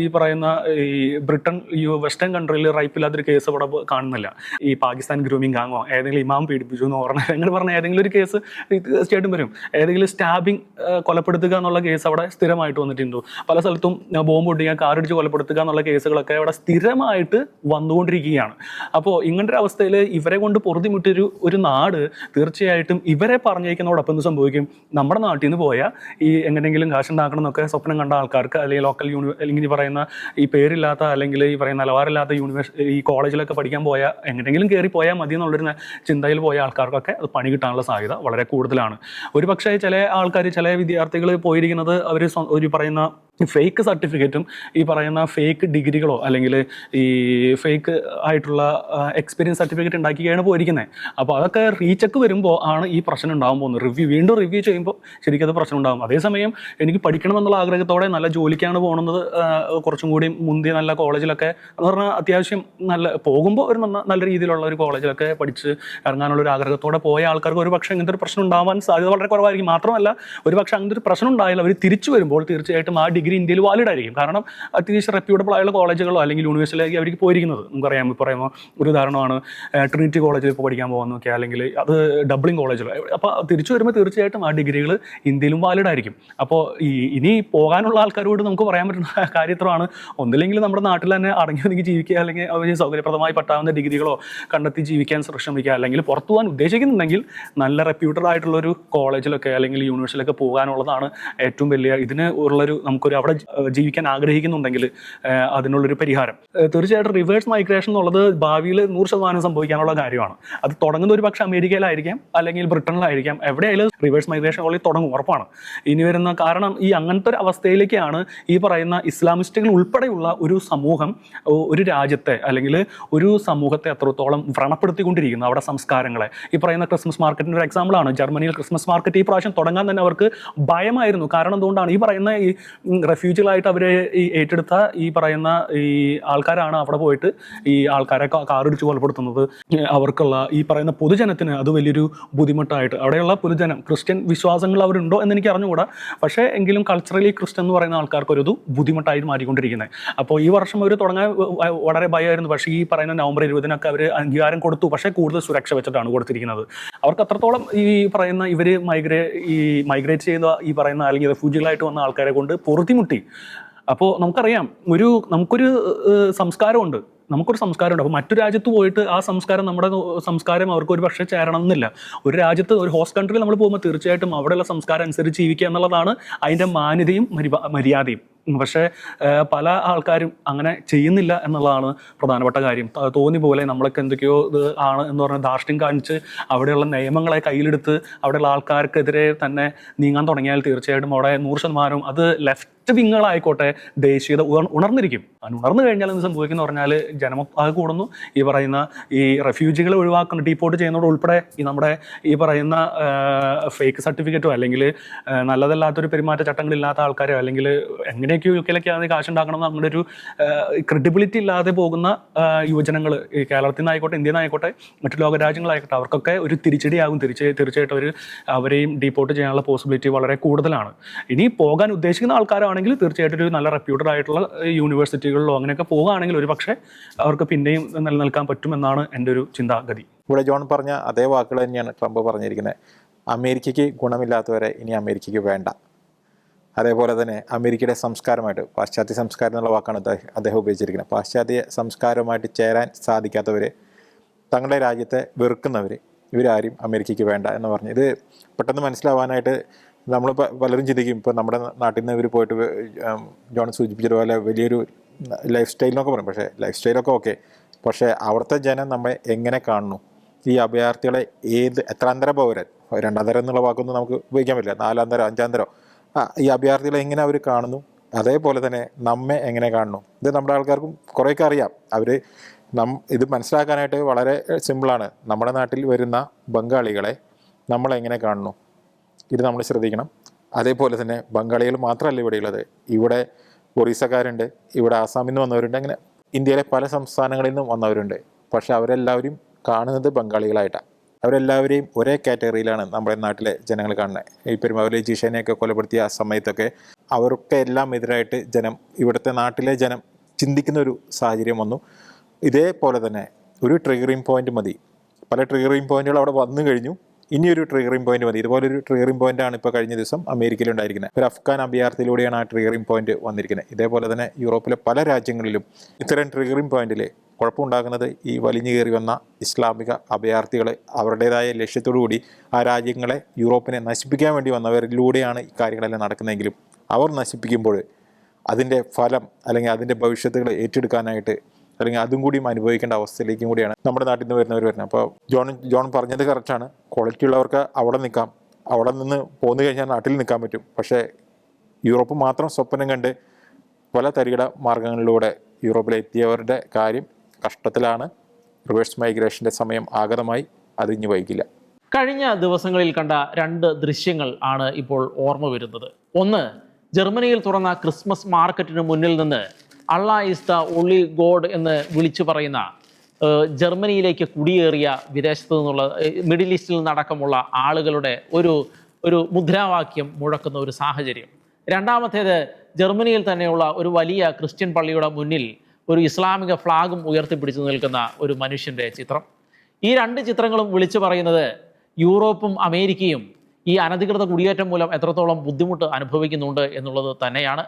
ഈ പറയുന്ന ഈ ബ്രിട്ടൻ ഈ വെസ്റ്റേൺ കൺട്രിയിൽ റൈപ്പ് ഇല്ലാത്തൊരു കേസ് അവിടെ കാണുന്നില്ല. ഈ പാകിസ്ഥാൻ ഗ്രൂമിംഗ് ഗാങ്ങോ ഏതെങ്കിലും ഇമാം പീഡിപ്പിച്ചു എന്ന് പറഞ്ഞ അങ്ങനെ പറഞ്ഞ ഏതെങ്കിലും ഒരു കേസ് തീർച്ചയായിട്ടും വരും. ഏതെങ്കിലും സ്റ്റാബിംഗ് കൊലപ്പെടുത്തുക എന്നുള്ള കേസ് അവിടെ സ്ഥിരമായിട്ട് വന്നിട്ടുണ്ട്. പല സ്ഥലത്തും ബോംബ് പൊട്ടിക്കുക കാറിടിച്ച് കൊലപ്പെടുത്തുക എന്നുള്ള കേസുകളൊക്കെ അവിടെ സ്ഥിരമായിട്ട് വന്നുകൊണ്ടിരിക്കുകയാണ്. അപ്പോൾ ഇങ്ങനത്തെ ഒരു അവസ്ഥയിൽ ഇവരെ കൊണ്ട് പൊറുതിമുട്ടൊരു ഒരു നാട് തീർച്ചയായിട്ടും ഇവരെ പറഞ്ഞേക്കുന്നതോടൊപ്പം എന്ത് സംഭവിക്കും? നമ്മുടെ നാട്ടിൽ നിന്ന് പോയാൽ ഈ എങ്ങനെയെങ്കിലും കാശുണ്ടാക്കണം എന്നൊക്കെ സ്വപ്നം കണ്ട ആൾക്കാർക്ക് അല്ലെങ്കിൽ ലോക്കൽ യൂണി അല്ലെങ്കിൽ പറയുന്ന ഈ പേരില്ലാത്ത അല്ലെങ്കിൽ ഈ പറയുന്ന നിലവാരമില്ലാത്ത യൂണിവേഴ്സ് ഈ കോളേജിലൊക്കെ പഠിക്കാൻ പോയാൽ എങ്ങനെയെങ്കിലും കയറി പോയാൽ മതി എന്നുള്ളൊരു ചിന്തയിൽ പോയ ആൾക്കാർക്കൊക്കെ അത് പണി കിട്ടാനുള്ള സാധ്യത വളരെ കൂടുതലാണ്. ഒരു പക്ഷേ ചില ആൾക്കാർ ചില വിദ്യാർത്ഥികൾ പോയിരിക്കുന്നത് അവർ ഒരു പറയുന്ന ഫേക്ക് സർട്ടിഫിക്കറ്റും ഈ പറയുന്ന ഫേക്ക് ഡിഗ്രികളോ അല്ലെങ്കിൽ ഈ ആയിട്ടുള്ള എക്സ്പീരിയൻസ് സർട്ടിഫിക്കറ്റ് ഉണ്ടാക്കിയാണ് പോയിരിക്കുന്നത് അപ്പോൾ അതൊക്കെ റീചെക്ക് വരുമ്പോൾ ആണ് ഈ പ്രശ്നം ഉണ്ടാകാൻ പോകുന്നത്. റിവ്യൂ വീണ്ടും റിവ്യൂ ചെയ്യുമ്പോൾ ശരിക്കും അത് പ്രശ്നം ഉണ്ടാകും അതേസമയം എനിക്ക് പഠിക്കണമെന്നുള്ള ആഗ്രഹത്തോടെ നല്ല ജോലിക്കാണ് പോകുന്നത് കുറച്ചും കൂടി മുന്തിയ നല്ല കോളേജിലൊക്കെ എന്ന് പറഞ്ഞാൽ അത്യാവശ്യം നല്ല പോകുമ്പോൾ ഒരു നല്ല രീതിയിലുള്ള ഒരു കോളേജിലൊക്കെ പഠിച്ച് ഇറങ്ങാനുള്ള ഒരു ആഗ്രഹത്തോടെ പോയ ആൾക്കാർക്ക് ഒരു പക്ഷേ ഇങ്ങനത്തെ ഒരു പ്രശ്നം ഉണ്ടാവാൻ സാധ്യത വളരെ കുറവായിരിക്കും. മാത്രമല്ല ഒരു പക്ഷേ അങ്ങനത്തെ ഒരു പ്രശ്നം ഉണ്ടായാലും അവർ തിരിച്ചു വരുമ്പോൾ തീർച്ചയായിട്ടും ആ ഡിഗ്രി ഇന്ത്യയിൽ വാലിഡ് ആയിരിക്കും. കാരണം അത്യാവശ്യം റെപ്യൂട്ടബിൾ ആയുള്ള കോളേജുകളോ അല്ലെങ്കിൽ യൂണിവേഴ്സിറ്റിയിലേക്ക് അവർക്ക് പോയിരിക്കുന്നത് നമുക്കറിയാം ഇപ്പോൾ പറയുമ്പോൾ ഒരു ഉദാഹരണമാണ് ട്രിനിറ്റി കോളേജിൽ ഇപ്പോൾ പഠിക്കാൻ പോകുന്നൊക്കെ അല്ലെങ്കിൽ അത് ഡബ്ലിംഗ് കോളേജിൽ അപ്പോൾ തിരിച്ചു വരുമ്പോൾ തീർച്ചയായിട്ടും ആ ഡിഗ്രികൾ ഇന്ത്യയിലും വാലിഡ് ആയിരിക്കും. അപ്പോൾ ഈ ഇനി പോകാനുള്ള ആൾക്കാരോട് നമുക്ക് പറയാൻ പറ്റുന്ന <laughs> കാര്യത്രമാണ് ഒന്നില്ലെങ്കിൽ നമ്മുടെ നാട്ടിൽ തന്നെ അടങ്ങി ഒതുങ്ങി ജീവിക്കുക അല്ലെങ്കിൽ അവർ സൗകര്യപ്രദമായി പറ്റാവുന്ന ഡിഗ്രികളോ കണ്ടെത്തി ജീവിക്കാൻ ശ്രമിക്കുക അല്ലെങ്കിൽ പുറത്തു പോകാൻ ഉദ്ദേശിക്കുന്നുണ്ടെങ്കിൽ നല്ല റെപ്യൂട്ടഡ് ആയിട്ടുള്ള ഒരു കോളേജിലൊക്കെ അല്ലെങ്കിൽ യൂണിവേഴ്സിറ്റിയിലൊക്കെ പോകാനുള്ളതാണ് ഏറ്റവും വലിയ ഇതിന് ഉള്ളൊരു നമുക്കൊരു അവിടെ ജീവിക്കാൻ ആഗ്രഹിക്കുന്നുണ്ടെങ്കിൽ അതിനുള്ളൊരു പരിഹാരം. തീർച്ചയായിട്ടും റിവേഴ്സ് മൈഗ്രേഷൻ എന്നുള്ളത് ഭാവിയിൽ നൂറ് ശതമാനം സംഭവിക്കാനുള്ള കാര്യമാണ്. അത് തുടങ്ങുന്ന ഒരു പക്ഷേ അമേരിക്കയിലായിരിക്കാം അല്ലെങ്കിൽ ബ്രിട്ടനിലായിരിക്കാം എവിടെയായാലും റിവേഴ്സ് മൈഗ്രേഷൻ ഓൾറെഡി തുടങ്ങും ഉറപ്പാണ്. ഇനി വരുന്ന കാരണം ഈ അങ്ങനത്തെ ഒരു അവസ്ഥയിലേക്കാണ് ഈ പറയുന്ന ഇസ്ലാമിസ്റ്റുകൾ ഉൾപ്പെടെയുള്ള ഒരു സമൂഹം ഒരു രാജ്യത്തെ അല്ലെങ്കിൽ ഒരു സമൂഹത്തെ അത്രത്തോളം വ്രണപ്പെടുത്തിക്കൊണ്ടിരിക്കുന്നത് അവിടെ സംസ്കാരങ്ങളെ. ഈ പറയുന്ന ക്രിസ്മസ് മാർക്കറ്റിന്റെ ഒരു എക്സാമ്പിളാണ് ജർമ്മനിയിൽ ക്രിസ്മസ് മാർക്കറ്റ് ഈ പ്രാവശ്യം തുടങ്ങാൻ തന്നെ അവർക്ക് ഭയമായിരുന്നു. കാരണം എന്തുകൊണ്ടാണ്? ഈ പറയുന്ന ഈ റെഫ്യൂജികളായിട്ട് അവരെ ഈ ഏറ്റെടുത്ത ഈ പറയുന്ന ഈ ആൾക്കാരാണ് അവിടെ പോയിട്ട് ഈ ആൾക്കാരെ കാറിടിച്ച് കൊലപ്പെടുത്തുന്നത്. അവർക്കുള്ള ഈ പറയുന്ന പൊതുജനത്തിന് അത് വലിയൊരു ബുദ്ധിമുട്ടായിട്ട്. അവിടെയുള്ള പൊതുജനം ക്രിസ്ത്യൻ വിശ്വാസങ്ങൾ അവരുണ്ടോ എന്ന് എനിക്ക് അറിഞ്ഞുകൂടാ. പക്ഷേ എങ്കിലും കൾച്ചറലി ക്രിസ്ത്യൻ എന്ന് പറയുന്ന ആൾക്കാർക്ക് ഒരു ബുദ്ധിമുട്ടായി മാറിക്കൊണ്ടിരിക്കുന്നത് അപ്പോൾ ഈ വർഷം അവർ തുടങ്ങാൻ വളരെ ഭയമായിരുന്നു പക്ഷേ ഈ പറയുന്ന നവംബർ ഇരുപതിനൊക്കെ അവർ അംഗീകാരം കൊടുത്തു. പക്ഷേ കൂടുതൽ സുരക്ഷ വെച്ചിട്ടാണ് കൊടുത്തിരിക്കുന്നത്. അവർക്ക് അത്രത്തോളം ഈ പറയുന്ന ഇവർ മൈഗ്രേ ഈ മൈഗ്രേറ്റ് ചെയ്ത ഈ പറയുന്ന അല്ലെങ്കിൽ റെഫ്യൂജികളായിട്ട് വന്ന ആൾക്കാരെ കൊണ്ട് പൊറുതിമുട്ടി. അപ്പോൾ നമുക്കറിയാം ഒരു നമുക്കൊരു സംസ്കാരമുണ്ട്. നമുക്കൊരു സംസ്കാരമുണ്ട്. അപ്പോൾ മറ്റു രാജ്യത്ത് പോയിട്ട് ആ സംസ്കാരം നമ്മുടെ സംസ്കാരം അവർക്ക് ഒരു പക്ഷേ ചേരണം എന്നില്ല. ഒരു രാജ്യത്ത് ഒരു ഹോസ്റ്റ് കൺട്രിയിൽ നമ്മൾ പോകുമ്പോൾ തീർച്ചയായിട്ടും അവിടെയുള്ള സംസ്കാരം അനുസരിച്ച് ജീവിക്കുക എന്നുള്ളതാണ് അതിന്റെ മാന്യതയും മര്യാദയും. പക്ഷേ പല ആൾക്കാരും അങ്ങനെ ചെയ്യുന്നില്ല എന്നുള്ളതാണ് പ്രധാനപ്പെട്ട കാര്യം. തോന്നി പോലെ നമ്മളൊക്കെ എന്തൊക്കെയോ ഇത് ആണ് എന്ന് പറഞ്ഞ ധാർഷ്ട്യം കാണിച്ച് അവിടെയുള്ള നിയമങ്ങളെ കയ്യിലെടുത്ത് അവിടെയുള്ള ആൾക്കാർക്കെതിരെ തന്നെ നീങ്ങാൻ തുടങ്ങിയാൽ തീർച്ചയായിട്ടും അവിടെ നൂറ് ശതമാനവും അത് ലെഫ്റ്റ് വിങ്ങുകളായിക്കോട്ടെ ദേശീയത ഉണർ- ഉണർന്നിരിക്കും. അത് ഉണർന്നു കഴിഞ്ഞാൽ എന്ത് സംഭവിക്കുന്ന പറഞ്ഞാൽ ജനമൊക്കെ കൂടുന്നു. ഈ പറയുന്ന ഈ റെഫ്യൂജികളെ ഒഴിവാക്കുന്ന ഡീപ്പോർട്ട് ചെയ്യുന്നതോട് ഉൾപ്പെടെ ഈ നമ്മുടെ ഈ പറയുന്ന ഫേക്ക് സർട്ടിഫിക്കറ്റോ അല്ലെങ്കിൽ നല്ലതല്ലാത്തൊരു പെരുമാറ്റ ചട്ടങ്ങളില്ലാത്ത ആൾക്കാരോ അല്ലെങ്കിൽ എങ്ങനെയൊക്കെയോ യു കെയിലൊക്കെ ആണെങ്കിൽ കാശ് ഉണ്ടാക്കണം ഒരു ക്രെഡിബിലിറ്റി ഇല്ലാതെ പോകുന്ന യുവജനങ്ങൾ ഈ കേരളത്തിൽ നിന്നായിക്കോട്ടെ ഇന്ത്യയിൽ നിന്നായിക്കോട്ടെ മറ്റു ലോകരാജ്യങ്ങളായിക്കോട്ടെ അവർക്കൊക്കെ ഒരു തിരിച്ചടിയാകും. തിരിച്ച് തീർച്ചയായിട്ടും അവർ അവരെയും ഡീപ്പോർട്ട് ചെയ്യാനുള്ള പോസിബിലിറ്റി വളരെ കൂടുതലാണ്. ഇനി പോകാൻ ഉദ്ദേശിക്കുന്ന ആൾക്കാരാണെങ്കിൽ തീർച്ചയായിട്ടും ഒരു നല്ല റെപ്യൂട്ടഡ് ആയിട്ടുള്ള യൂണിവേഴ്സിറ്റികളിലോ അങ്ങനെയൊക്കെ പോകുകയാണെങ്കിൽ ഒരു പക്ഷേ അവർക്ക് പിന്നെയും നിലനിൽക്കാൻ പറ്റുമെന്നാണ് എന്റെ ഒരു ചിന്താഗതി. ഇവിടെ ജോൺ പറഞ്ഞ അതേ വാക്കുകൾ തന്നെയാണ് ട്രംപ് പറഞ്ഞിരിക്കുന്നത്. അമേരിക്കയ്ക്ക് ഗുണമില്ലാത്തവരെ ഇനി അമേരിക്കയ്ക്ക് വേണ്ട. അതേപോലെ തന്നെ അമേരിക്കയുടെ സംസ്കാരമായിട്ട് പാശ്ചാത്യ സംസ്കാരം എന്നുള്ള വാക്കാണ് അദ്ദേഹം ഉപയോഗിച്ചിരിക്കുന്നത്. പാശ്ചാത്യ സംസ്കാരവുമായിട്ട് ചേരാൻ സാധിക്കാത്തവർ തങ്ങളുടെ രാജ്യത്തെ വെറുക്കുന്നവർ ഇവരാരും അമേരിക്കയ്ക്ക് വേണ്ട എന്ന് പറഞ്ഞു. ഇത് പെട്ടെന്ന് മനസ്സിലാവാനായിട്ട് നമ്മൾ പലരും ചിന്തിക്കും. ഇപ്പോൾ നമ്മുടെ നാട്ടിൽ നിന്ന് ഇവർ പോയിട്ട് ജോൺ സൂചിപ്പിച്ചതുപോലെ വലിയൊരു ലൈഫ് സ്റ്റൈലിനൊക്കെ പറയും. പക്ഷേ ലൈഫ് സ്റ്റൈലൊക്കെ ഓക്കെ. പക്ഷേ അവിടുത്തെ ജനം നമ്മെ എങ്ങനെ കാണുന്നു? ഈ അഭയാർത്ഥികളെ ഏത് എത്രാന്തര പൗരൻ? രണ്ടാന്തരം തരം എന്നുള്ള വാക്കൊന്നും നമുക്ക് ഉപയോഗിക്കാൻ പറ്റില്ല. നാലാന്തരം തരം അഞ്ചാം തരം. ആ ഈ അഭയാർത്ഥികളെ എങ്ങനെ അവർ കാണുന്നു? അതേപോലെ തന്നെ നമ്മെ എങ്ങനെ കാണുന്നു? ഇത് നമ്മുടെ ആൾക്കാർക്കും കുറേയൊക്കെ അറിയാം. അവർ നം ഇത് മനസ്സിലാക്കാനായിട്ട് വളരെ സിമ്പിളാണ്. നമ്മുടെ നാട്ടിൽ വരുന്ന ബംഗാളികളെ നമ്മളെങ്ങനെ കാണുന്നു? ഇത് നമ്മൾ ശ്രദ്ധിക്കണം. അതേപോലെ തന്നെ ബംഗാളികൾ മാത്രമല്ല ഇവിടെയുള്ളത് ഇവിടെ ഒറീസക്കാരുണ്ട് ഇവിടെ ആസാമിൽ നിന്ന് വന്നവരുണ്ട് അങ്ങനെ ഇന്ത്യയിലെ പല സംസ്ഥാനങ്ങളിൽ നിന്നും വന്നവരുണ്ട്. പക്ഷെ അവരെല്ലാവരും കാണുന്നത് ബംഗാളികളായിട്ടാണ്. അവരെല്ലാവരെയും ഒരേ കാറ്റഗറിയിലാണ് നമ്മുടെ നാട്ടിലെ ജനങ്ങൾ കാണുന്നത്. ഈ പെരുമാവലി ജിഷേനെയൊക്കെ കൊലപ്പെടുത്തിയ ആ സമയത്തൊക്കെ അവർക്ക് എല്ലാം എതിരായിട്ട് ജനം ഇവിടുത്തെ നാട്ടിലെ ജനം ചിന്തിക്കുന്ന ഒരു സാഹചര്യം വന്നു. ഇതേപോലെ തന്നെ ഒരു ട്രിഗറിങ് പോയിന്റ് മതി. പല ട്രിഗറിങ് പോയിന്റുകൾ അവിടെ വന്നു കഴിഞ്ഞു. ഇനിയൊരു ട്രിഗറിങ് പോയിന്റ് മതി. ഇതുപോലെ ഒരു ട്രിഗറിങ് പോയിന്റ് ആണ് ഇപ്പോൾ കഴിഞ്ഞ ദിവസം അമേരിക്കയിൽ ഉണ്ടായിരിക്കുന്നത്. ഒരു അഫ്ഗാൻ അഭയാർത്ഥിയിലൂടെയാണ് ആ ട്രിഗറിങ് പോയിന്റ് വന്നിരിക്കുന്നത്. ഇതേപോലെ തന്നെ യൂറോപ്പിലെ പല രാജ്യങ്ങളിലും ഇത്തരം ട്രിഗറിങ് പോയിന്റിൽ കുഴപ്പമുണ്ടാകുന്നത് ഈ വലിഞ്ഞു കയറി വന്ന ഇസ്ലാമിക അഭയാർത്ഥികളെ അവരുടേതായ ലക്ഷ്യത്തോടു കൂടി ആ രാജ്യങ്ങളെ യൂറോപ്പിനെ നശിപ്പിക്കാൻ വേണ്ടി വന്നവരിലൂടെയാണ് ഈ കാര്യങ്ങളെല്ലാം നടക്കുന്നതെങ്കിലും അവർ നശിപ്പിക്കുമ്പോൾ അതിന്റെ ഫലം അല്ലെങ്കിൽ അതിന്റെ ഭവിഷ്യത്തുകൾ ഏറ്റെടുക്കാനായിട്ട് അല്ലെങ്കിൽ അതും കൂടിയും അനുഭവിക്കേണ്ട അവസ്ഥയിലേക്കും കൂടിയാണ് നമ്മുടെ നാട്ടിൽ നിന്ന് വരുന്നവർ വരുന്നത്. അപ്പോൾ ജോൺ ജോൺ പറഞ്ഞത് കറക്റ്റാണ് ക്വാളിറ്റി ഉള്ളവർക്ക് അവിടെ നിൽക്കാം. അവിടെ നിന്ന് പോന്നു കഴിഞ്ഞാൽ നാട്ടിൽ നിൽക്കാൻ പറ്റും. പക്ഷേ യൂറോപ്പ് മാത്രം സ്വപ്നം കണ്ട് പല തരികിട മാർഗങ്ങളിലൂടെ യൂറോപ്പിലെത്തിയവരുടെ കാര്യം കഷ്ടത്തിലാണ്. റിവേഴ്സ് മൈഗ്രേഷന്റെ സമയം ആഗതമായി അതിഞ്ഞു വൈകില്ല. കഴിഞ്ഞ ദിവസങ്ങളിൽ കണ്ട രണ്ട് ദൃശ്യങ്ങൾ ആണ് ഇപ്പോൾ ഓർമ്മ വരുന്നത്. ഒന്ന് ജർമ്മനിയിൽ തുറന്ന ക്രിസ്മസ് മാർക്കറ്റിന് മുന്നിൽ നിന്ന് അള്ളാ ഇസ്ത ദ ഒളി ഗോഡ് എന്ന് വിളിച്ചു പറയുന്ന ജർമ്മനിയിലേക്ക് കുടിയേറിയ വിദേശത്തു നിന്നുള്ള മിഡിൽ ഈസ്റ്റിൽ നിന്നടക്കമുള്ള ആളുകളുടെ ഒരു ഒരു മുദ്രാവാക്യം മുഴക്കുന്ന ഒരു സാഹചര്യം. രണ്ടാമത്തേത് ജർമ്മനിയിൽ തന്നെയുള്ള ഒരു വലിയ ക്രിസ്ത്യൻ പള്ളിയുടെ മുന്നിൽ ഒരു ഇസ്ലാമിക ഫ്ലാഗും ഉയർത്തിപ്പിടിച്ചു നിൽക്കുന്ന ഒരു മനുഷ്യന്റെ ചിത്രം. ഈ രണ്ട് ചിത്രങ്ങളും വിളിച്ചു പറയുന്നത് യൂറോപ്പും അമേരിക്കയും ഈ അനധികൃത കുടിയേറ്റം മൂലം എത്രത്തോളം ബുദ്ധിമുട്ട് അനുഭവിക്കുന്നുണ്ട് എന്നുള്ളത് തന്നെയാണ്.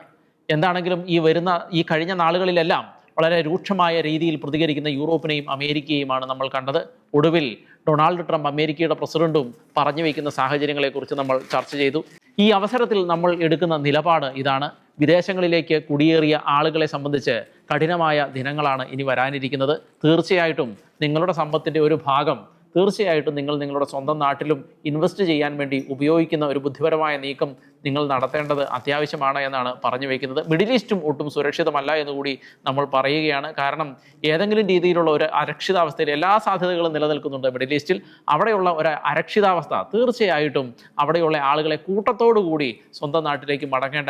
എന്താണെങ്കിലും ഈ വരുന്ന ഈ കഴിഞ്ഞ നാളുകളിലെല്ലാം വളരെ രൂക്ഷമായ രീതിയിൽ പ്രതികരിക്കുന്ന യൂറോപ്പിനെയും അമേരിക്കയുമാണ് നമ്മൾ കണ്ടത്. ഒടുവിൽ ഡൊണാൾഡ് ട്രംപ് അമേരിക്കയുടെ പ്രസിഡന്റും പറഞ്ഞു വയ്ക്കുന്ന സാഹചര്യങ്ങളെക്കുറിച്ച് നമ്മൾ ചർച്ച ചെയ്തു. ഈ അവസരത്തിൽ നമ്മൾ എടുക്കുന്ന നിലപാട് ഇതാണ്. വിദേശങ്ങളിലേക്ക് കുടിയേറിയ ആളുകളെ സംബന്ധിച്ച് കഠിനമായ ദിനങ്ങളാണ് ഇനി വരാനിരിക്കുന്നത്. തീർച്ചയായിട്ടും നിങ്ങളുടെ സമ്പത്തിന്റെ ഒരു ഭാഗം തീർച്ചയായിട്ടും നിങ്ങൾ നിങ്ങളുടെ സ്വന്തം നാട്ടിലും ഇൻവെസ്റ്റ് ചെയ്യാൻ വേണ്ടി ഉപയോഗിക്കുന്ന ഒരു ബുദ്ധിപരമായ നീക്കം നിങ്ങൾ നടത്തേണ്ടത് അത്യാവശ്യമാണ് എന്നാണ് പറഞ്ഞു വയ്ക്കുന്നത് മിഡിൽ ഈസ്റ്റും ഒട്ടും സുരക്ഷിതമല്ല എന്ന് കൂടി നമ്മൾ പറയുകയാണ്. കാരണം ഏതെങ്കിലും രീതിയിലുള്ള ഒരു അരക്ഷിതാവസ്ഥയിൽ എല്ലാ സാധ്യതകളും നിലനിൽക്കുന്നുണ്ട് മിഡിൽ ഈസ്റ്റിൽ അവിടെയുള്ള ഒരു അരക്ഷിതാവസ്ഥ തീർച്ചയായിട്ടും അവിടെയുള്ള ആളുകളെ കൂട്ടത്തോടുകൂടി സ്വന്തം നാട്ടിലേക്ക് മടങ്ങേണ്ട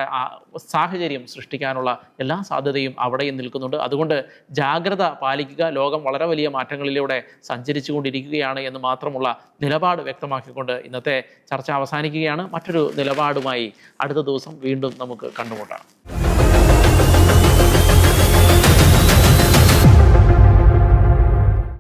സാഹചര്യം സൃഷ്ടിക്കാനുള്ള എല്ലാ സാധ്യതയും അവിടെയും നിൽക്കുന്നുണ്ട്. അതുകൊണ്ട് ജാഗ്രത പാലിക്കുക. ലോകം വളരെ വലിയ മാറ്റങ്ങളിലൂടെ സഞ്ചരിച്ചുകൊണ്ടിരിക്കുകയാണ് എന്ന് മാത്രമുള്ള നിലപാട് വ്യക്തമാക്കിക്കൊണ്ട് ഇന്നത്തെ ചർച്ച അവസാനിക്കുകയാണ്. മറ്റൊരു നിലപാടുമായി അടുത്ത ദിവസം വീണ്ടും നമുക്ക് കണ്ടുമുട്ടാം.